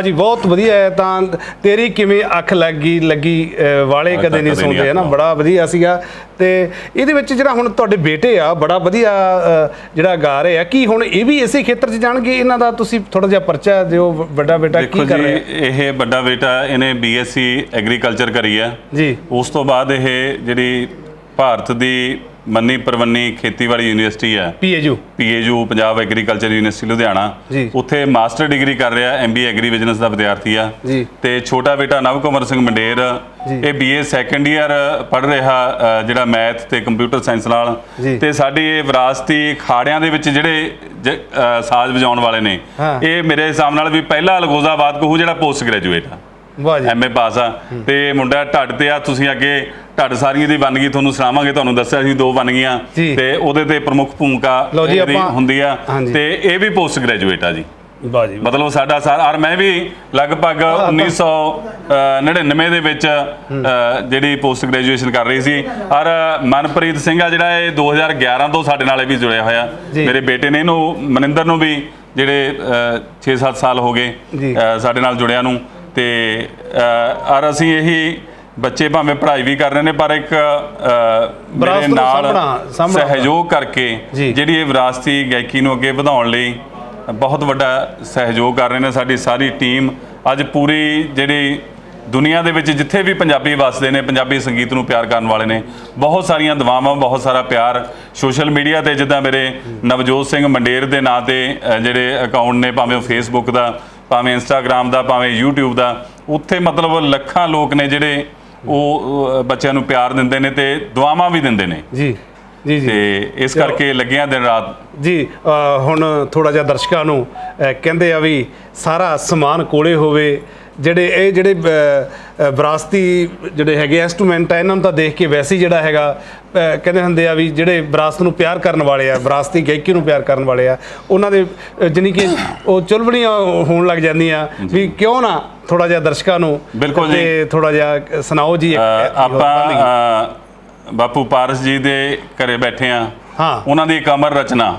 ਜੀ ਬਹੁਤ ਵਧੀਆ ਹੈ ਤਾਂ ਤੇਰੀ ਕਿਵੇਂ ਅੱਖ ਲੱਗੀ ਲੱਗੀ ਵਾਲੇ ਕਦੇ ਨਹੀਂ ਸੁਣਦੇ ਹੈ ਨਾ ਬੜਾ ਵਧੀਆ ਸੀਗਾ ਤੇ ਇਹਦੇ ਵਿੱਚ ਜਿਹੜਾ ਹੁਣ ਤੁਹਾਡੇ ਬੇਟੇ ਆ ਬੜਾ ਵਧੀਆ ਜਿਹੜਾ ਗਾ ਰਹੇ ਆ ਕੀ ਹੁਣ ਇਹ ਵੀ ਇਸੇ ਖੇਤਰ 'ਚ ਜਾਣਗੇ ਇਹਨਾਂ ਦਾ? ਤੁਸੀਂ ਥੋੜਾ ਜਿਹਾ ਪਰਚਾ ਦਿਓ ਵੱਡਾ ਬੇਟਾ ਕੀ ਕਰ ਰਿਹਾ? ਦੇਖੋ ਜੀ ਇਹ ਵੱਡਾ ਬੇਟਾ ਇਹਨੇ ਬੀਐਸਸੀ ਐਗਰੀਕਲਚਰ ਕਰੀ ਹੈ ਜੀ। ਉਸ ਤੋਂ ਬਾਅਦ ਇਹ ਜਿਹੜੀ ਭਾਰਤ ਦੀ ਮੰਨੀ ਪਰਵੰਨੀ ਖੇਤੀਬਾੜੀ ਯੂਨੀਵਰਸਿਟੀ ਹੈ PAU PAU Punjab agriculture university Ludhiana ji. ਉੱਥੇ ਮਾਸਟਰ ਡਿਗਰੀ ਕਰ ਰਿਹਾ ਐਮਬੀ ਐਗਰੀ ਬਿਜ਼ਨਸ ਦਾ ਵਿਦਿਆਰਥੀ ਆ ਜੀ। ਤੇ ਛੋਟਾ ਬੇਟਾ ਨਵਕੁਮਾਰ ਸਿੰਘ ਮੰਡੇਰ। ਇਹ ਬੀਏ ਸੈਕੰਡ ਈਅਰ ਪੜ ਰਿਹਾ ਅ, ਜਿਹੜਾ ਮੈਥ ਤੇ ਕੰਪਿਊਟਰ ਸਾਇੰਸ ਨਾਲ ਜੀ। ਤੇ ਸਾਡੀ ਇਹ ਵਿਰਾਸਤੀ ਖਾੜਿਆਂ ਦੇ ਵਿੱਚ ਜਿਹੜੇ ਜ- ਅ, ਸਾਜ਼ ਵਜਾਉਣ ਵਾਲੇ ਨੇ ਹਾਂ। ਇਹ ਮੇਰੇ ਹਿਸਾਬ ਨਾਲ ਵੀ ਪਹਿਲਾ ਅਲਗੋਜ਼ਾਬਾਦ ਕਹੂ ਜਿਹੜਾ ਪੋਸਟ ਗ੍ਰੈਜੂਏਟ ਆ ਵਾਹ ਜੀ। ਐਮਏ ਪਾਸ ਆ। ਤੇ ਮੁੰਡਾ ਢੱਡ ਤੇ ਆ ਤੁਸੀਂ ਅੱਗੇ ਢੱਡ ਸਾਰੀਆਂ ਦੀ ਬਣ ਗਈ ਤੁਹਾਨੂੰ ਸੁਣਾਵਾਂਗੇ ਤੁਹਾਨੂੰ ਦੱਸਿਆ ਸੀ ਦੋ ਬਣ ਗਈਆਂ। ਜੀ। ਤੇ ਉਹਦੇ ਤੇ ਪ੍ਰਮੁੱਖ ਭੂਮਿਕਾ ਲਓ ਜੀ, ਇਹਦੀ ਆਪਾਂ- ਹੁੰਦੀ ਆ। ਹਾਂਜੀ। ਤੇ ਇਹ ਵੀ ਪੋਸਟ ਗ੍ਰੈਜੂਏਟ ਆ ਜੀ। ਵਾਹ ਜੀ। ਮਤਲਬ ਸਾਡਾ ਸਾਰਾ ਔਰ ਮੈਂ ਵੀ ਲਗਭਗ 1999 ਦੇ ਵਿੱਚ ਅ, ਜਿਹੜੀ ਪੋਸਟ ਗ੍ਰੈਜੂਏਸ਼ਨ ਕਰ ਰਹੀ ਸੀ। ਔਰ ਮਨਪ੍ਰੀਤ ਸਿੰਘ ਆ ਜਿਹੜਾ ਇਹ 2011 ਤੋਂ ਸਾਡੇ ਨਾਲ ਇਹ ਵੀ ਜੁੜਿਆ ਹੋਇਆ। ਜੀ। ਮੇਰੇ ਬੇਟੇ ਨੇ ਇਹਨੂੰ ਮਨਿੰਦਰ ਨੂੰ ਵੀ ਜਿਹੜੇ 6-7 ਸਾਲ ਹੋ ਗਏ ਜੀ। ਅ, ਸਾਡੇ ਨਾਲ ਜੁੜਿਆ ਨੂੰ। ਤੇ ਔਰ ਅਸੀਂ ਇਹੀ ਬੱਚੇ ਭਾਵੇਂ ਪੜ੍ਹਾਈ ਵੀ ਕਰ ਰਹੇ ਨੇ ਪਰ ਇੱਕ ਮੇਰੇ ਨਾਲ ਸਹਿਯੋਗ ਕਰਕੇ। ਜਿਹੜੀ ਇਹ ਵਿਰਾਸਤੀ ਗਾਇਕੀ ਨੂੰ ਅੱਗੇ ਵਧਾਉਣ ਲਈ ਬਹੁਤ ਵੱਡਾ ਸਹਿਯੋਗ ਕਰ ਰਹੇ ਨੇ ਸਾਡੀ ਸਾਰੀ ਟੀਮ ਅੱਜ ਪੂਰੀ ਜਿਹੜੀ ਦੁਨੀਆ ਦੇ ਵਿੱਚ ਜਿੱਥੇ ਵੀ ਪੰਜਾਬੀ ਵਸਦੇ ਨੇ ਪੰਜਾਬੀ ਸੰਗੀਤ ਨੂੰ ਪਿਆਰ ਕਰਨ ਵਾਲੇ ਨੇ ਬਹੁਤ ਸਾਰੀਆਂ ਦੁਆਵਾਂ ਬਹੁਤ ਸਾਰਾ ਪਿਆਰ ਸੋਸ਼ਲ ਮੀਡੀਆ ਤੇ ਜਿੱਦਾਂ ਮੇਰੇ ਨਵਜੋਤ ਸਿੰਘ ਮੰਡੇਰ ਦੇ ਨਾਂ ਤੇ ਜਿਹੜੇ ਅਕਾਊਂਟ ਨੇ ਭਾਵੇਂ ਉਹ ਫੇਸਬੁੱਕ ਦਾ ਭਾਵੇਂ ਇੰਸਟਾਗ੍ਰam ਦਾ ਭਾਵੇਂ YouTube ਦਾ ਉੱਥੇ ਮਤਲਬ ਲੱਖਾਂ ਲੋਕ ਨੇ ਜਿਹੜੇ ਉਹ ਬੱਚਿਆਂ ਨੂੰ ਪਿਆਰ ਦਿੰਦੇ ਨੇ ਤੇ ਦੁਆਵਾਂ ਵੀ ਦਿੰਦੇ ਨੇ। ਜੀ ਜੀ ਜੀ। ਤੇ ਇਸ ਕਰਕੇ ਲੱਗਿਆ ਦਿਨ ਰਾਤ। ਜੀ ਹੁਣ ਥੋੜਾ ਜਿਹਾ ਦਰਸ਼ਕਾਂ ਨੂੰ ਕਹਿੰਦੇ ਆ ਵੀ ਸਾਰਾ ਸਮਾਨ ਕੋਲੇ ਹੋਵੇ ਜਿਹੜੇ ਇਹ ਜਿਹੜੇ ਵਿਰਾਸਤੀ ਜਿਹੜੇ ਹੈਗੇ ਇੰਸਟਰੂਮੈਂਟ ਆ ਇਹਨਾਂ ਨੂੰ ਤਾਂ ਦੇਖ ਕੇ ਵੈਸੇ ਹੀ ਜਿਹੜਾ ਹੈਗਾ ਕਹਿੰਦੇ ਹੁੰਦੇ ਆ ਵੀ ਜਿਹੜੇ ਵਿਰਾਸਤ ਨੂੰ ਪਿਆਰ ਕਰਨ ਵਾਲੇ ਆ ਵਿਰਾਸਤੀ ਗਾਇਕੀ ਨੂੰ ਪਿਆਰ ਕਰਨ ਵਾਲੇ ਆ ਉਹਨਾਂ ਦੇ ਜਾਣੀ ਕਿ ਉਹ ਚੁਲਬਣੀਆਂ ਹੋਣ ਲੱਗ ਜਾਂਦੀਆਂ ਵੀ ਕਿਉਂ ਨਾ ਥੋੜਾ ਜਿਹਾ ਦਰਸ਼ਕਾਂ ਨੂੰ ਬਿਲਕੁਲ ਜੀ। ਥੋੜਾ ਜਿਹਾ ਸੁਣਾਓ ਜੀ ਆਪਾਂ ਬਾਪੂ ਪਾਰਸ ਜੀ ਦੇ ਘਰੇ ਬੈਠੇ ਆ। ਹਾਂ। ਉਹਨਾਂ ਦੀ ਇੱਕ ਅਮਰ ਰਚਨਾ।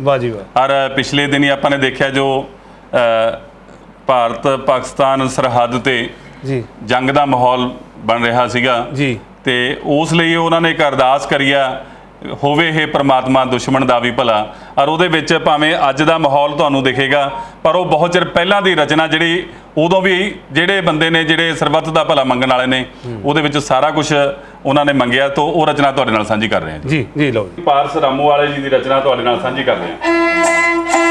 ਵਾਹ ਜੀ ਵਾਹ। ਔਰ ਪਿਛਲੇ ਦਿਨੀ ਆਪਾਂ ਨੇ ਦੇਖਿਆ ਜੋ ਭਾਰਤ ਪਾਕਿਸਤਾਨ ਸਰਹੱਦ ਤੇ ਜੀ। ਜੰਗ ਦਾ ਮਾਹੌਲ ਬਣ ਰਿਹਾ ਸੀਗਾ। ਜੀ। ਤੇ ਉਸ ਲਈ ਉਹਨਾਂ ਨੇ ਇੱਕ ਅਰਦਾਸ ਕਰੀਆ ਹੋਵੇ ਇਹ ਪ੍ਰਮਾਤਮਾ ਦੁਸ਼ਮਣ ਦਾ ਵੀ ਭਲਾ। ਔਰ ਉਹਦੇ ਵਿੱਚ ਭਾਵੇਂ ਅੱਜ ਦਾ ਮਾਹੌਲ ਤੁਹਾਨੂੰ ਦਿਖੇਗਾ ਪਰ ਉਹ ਬਹੁਤ ਚਿਰ ਪਹਿਲਾਂ ਦੀ ਰਚਨਾ ਜਿਹੜੀ ਉਦੋਂ ਵੀ ਜਿਹੜੇ ਬੰਦੇ ਨੇ ਜਿਹੜੇ ਸਰਬੱਤ ਦਾ ਭਲਾ ਮੰਗਣ ਵਾਲੇ ਨੇ ਉਹਦੇ ਵਿੱਚ ਸਾਰਾ ਕੁਝ ਉਹਨਾਂ ਨੇ ਮੰਗਿਆ ਤੋਂ ਉਹ ਰਚਨਾ ਤੁਹਾਡੇ ਨਾਲ ਸਾਂਝੀ ਕਰ ਰਹੇ ਹਾਂ ਜੀ ਜੀ ਲਓ ਜੀ। ਪਾਰਸ ਰਾਮੂ ਵਾਲੇ ਜੀ ਦੀ ਰਚਨਾ ਤੁਹਾਡੇ ਨਾਲ ਸਾਂਝੀ ਕਰ ਰਹੇ ਹਾਂ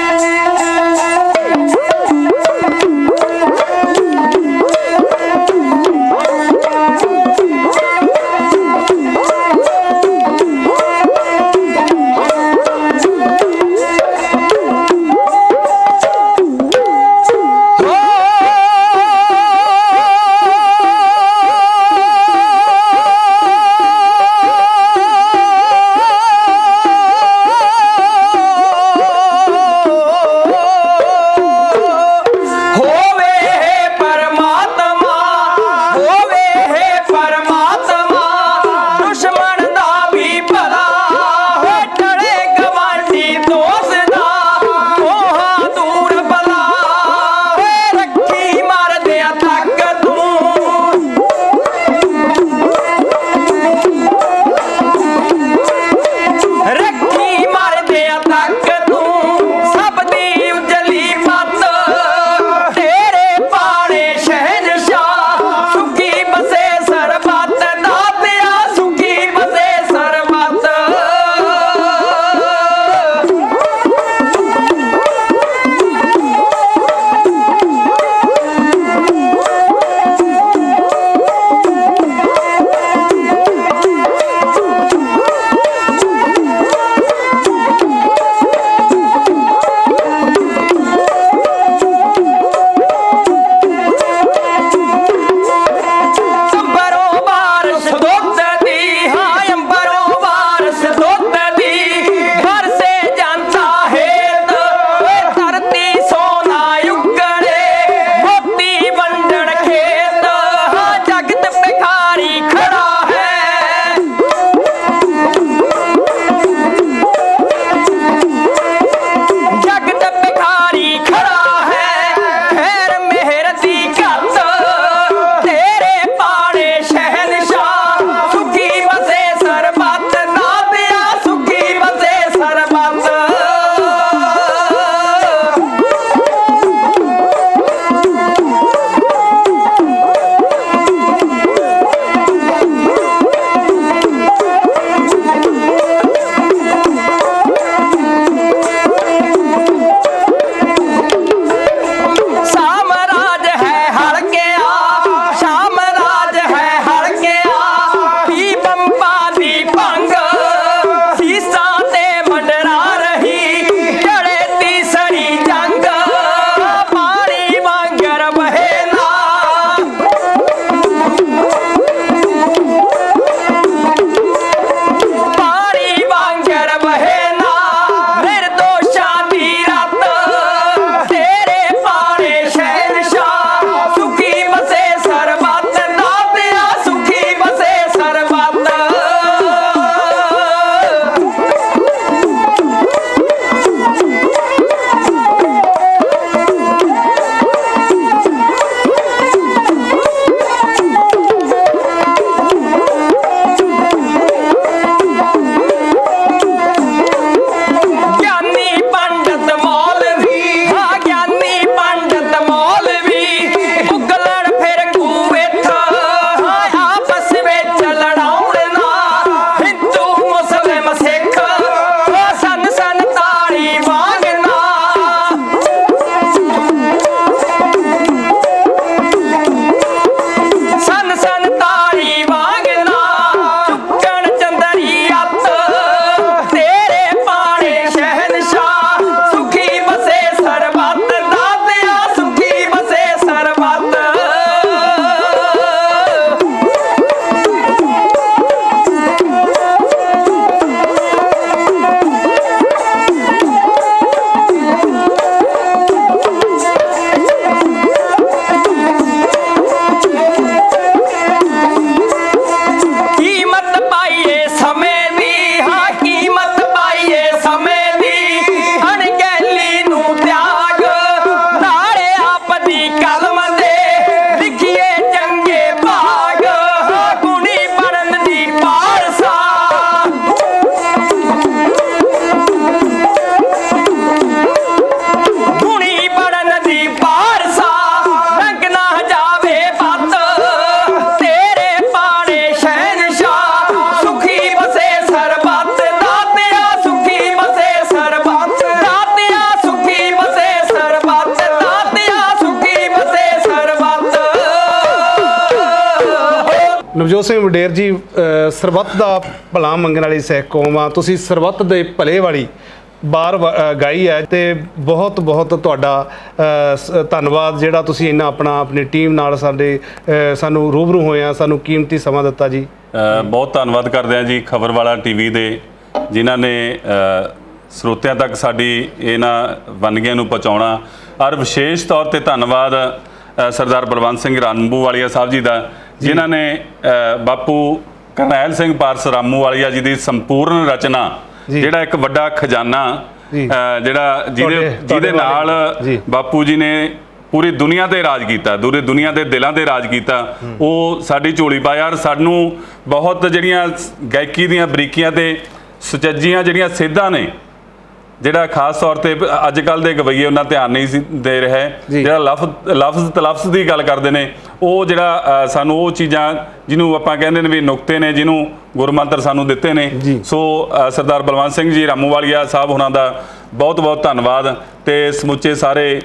ਨਵਜੋਤ ਸਿੰਘ ਵਡੇਰ ਜੀ ਸਰਬੱਤ ਦਾ ਭਲਾ ਮੰਗਣ ਵਾਲੀ ਸਿੱਖ ਕੌਮ ਆ। ਤੁਸੀਂ ਸਰਬੱਤ ਦੇ ਭਲੇ ਵਾਲੀ ਬਾਰ ਵ- ਗਾਈ ਹੈ ਤੇ ਬਹੁਤ ਬਹੁਤ ਤੁਹਾਡਾ ਧੰਨਵਾਦ ਜਿਹੜਾ ਤੁਸੀਂ ਇੰਨਾ ਆਪਣਾ ਆਪਣੀ ਟੀਮ ਨਾਲ ਸਾਡੇ ਸਾਨੂੰ ਰੂਬਰੂ ਹੋਏ ਆ, ਸਾਨੂੰ ਕੀਮਤੀ ਸਮਾਂ ਦਿੱਤਾ ਜੀ। ਬਹੁਤ ਧੰਨਵਾਦ ਕਰਦੇ ਹਾਂ ਜੀ ਖਬਰ ਵਾਲਾ ਟੀਵੀ ਦੇ, ਜਿਨ੍ਹਾਂ ਨੇ ਸਰੋਤਿਆਂ ਤੱਕ ਸਾਡੀ ਇਹਨਾਂ ਵੰਨਗੀਆਂ ਨੂੰ ਪਹੁੰਚਾਉਣਾ। ਔਰ ਵਿਸ਼ੇਸ਼ ਤੌਰ ਤੇ ਧੰਨਵਾਦ ਸਰਦਾਰ ਬਲਵੰਤ ਸਿੰਘ ਰਾਮੂ ਵਾਲੀਆ ਸਾਹਿਬ ਜੀ ਦਾ ਜਿਨ੍ਹਾਂ ਨੇ ਬਾਪੂ ਕਰਨੈਲ ਸਿੰਘ ਪਾਰਸ ਰਾਮੂ ਵਾਲੀਆ ਜੀ ਦੀ ਸੰਪੂਰਨ ਰਚਨਾ। ਜਿਹੜਾ ਇੱਕ ਵੱਡਾ ਖਜ਼ਾਨਾ ਜਿਹੜਾ ਜਿਹਦੇ ਜਿਹਦੇ ਨਾਲ। ਬਾਪੂ ਜੀ ਨੇ ਪੂਰੀ ਦੁਨੀਆ ਤੇ ਰਾਜ ਕੀਤਾ ਦੂਰੇ ਦੁਨੀਆ ਦੇ ਦਿਲਾਂ ਤੇ ਰਾਜ ਕੀਤਾ। ਉਹ ਸਾਡੀ ਝੋਲੀ ਪਾਇਆ ਔਰ ਸਾਨੂੰ ਬਹੁਤ ਜਿਹੜੀਆਂ ਗਾਇਕੀ ਦੀਆਂ ਬਰੀਕੀਆਂ ਤੇ ਸੁਚੱਜੀਆਂ ਜਿਹੜੀਆਂ ਸੇਧਾਂ ਨੇ ਜਿਹੜਾ ਖਾਸ ਤੌਰ ਤੇ ਅੱਜ ਕੱਲ ਦੇ ਗਵਈਏ ਉਹਨਾਂ ਧਿਆਨ ਨਹੀਂ ਦੇ ਰਿਹਾ। ਜਿਹੜਾ ਲਫ਼ਜ਼ ਲਫ਼ਜ਼ ਤਲਫ਼ਜ਼ ਦੀ ਗੱਲ ਕਰਦੇ ਨੇ ਉਹ ਜਿਹੜਾ ਸਾਨੂੰ ਉਹ ਚੀਜ਼ਾਂ ਜਿਹਨੂੰ ਆਪਾਂ ਕਹਿੰਦੇ ਨੇ ਵੀ ਨੁਕਤੇ ਨੇ ਜਿਹਨੂੰ ਗੁਰਮੰਤਰ ਸਾਨੂੰ ਦਿੱਤੇ ਨੇ। ਸੋ ਸਰਦਾਰ ਬਲਵੰਤ ਸਿੰਘ ਜੀ ਰਾਮੂਵਾਲੀਆ ਸਾਹਿਬ ਉਹਨਾਂ ਦਾ ਬਹੁਤ ਬਹੁਤ ਧੰਨਵਾਦ ਤੇ ਸਮੁੱਚੇ ਸਾਰੇ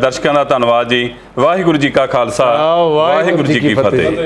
ਦਰਸ਼ਕਾਂ ਦਾ ਧੰਨਵਾਦ ਜੀ ਵਾਹਿਗੁਰੂ ਜੀ ਕਾ ਖਾਲਸਾ ਵਾਹਿਗੁਰੂ ਜੀ ਕੀ ਫਤਿਹ।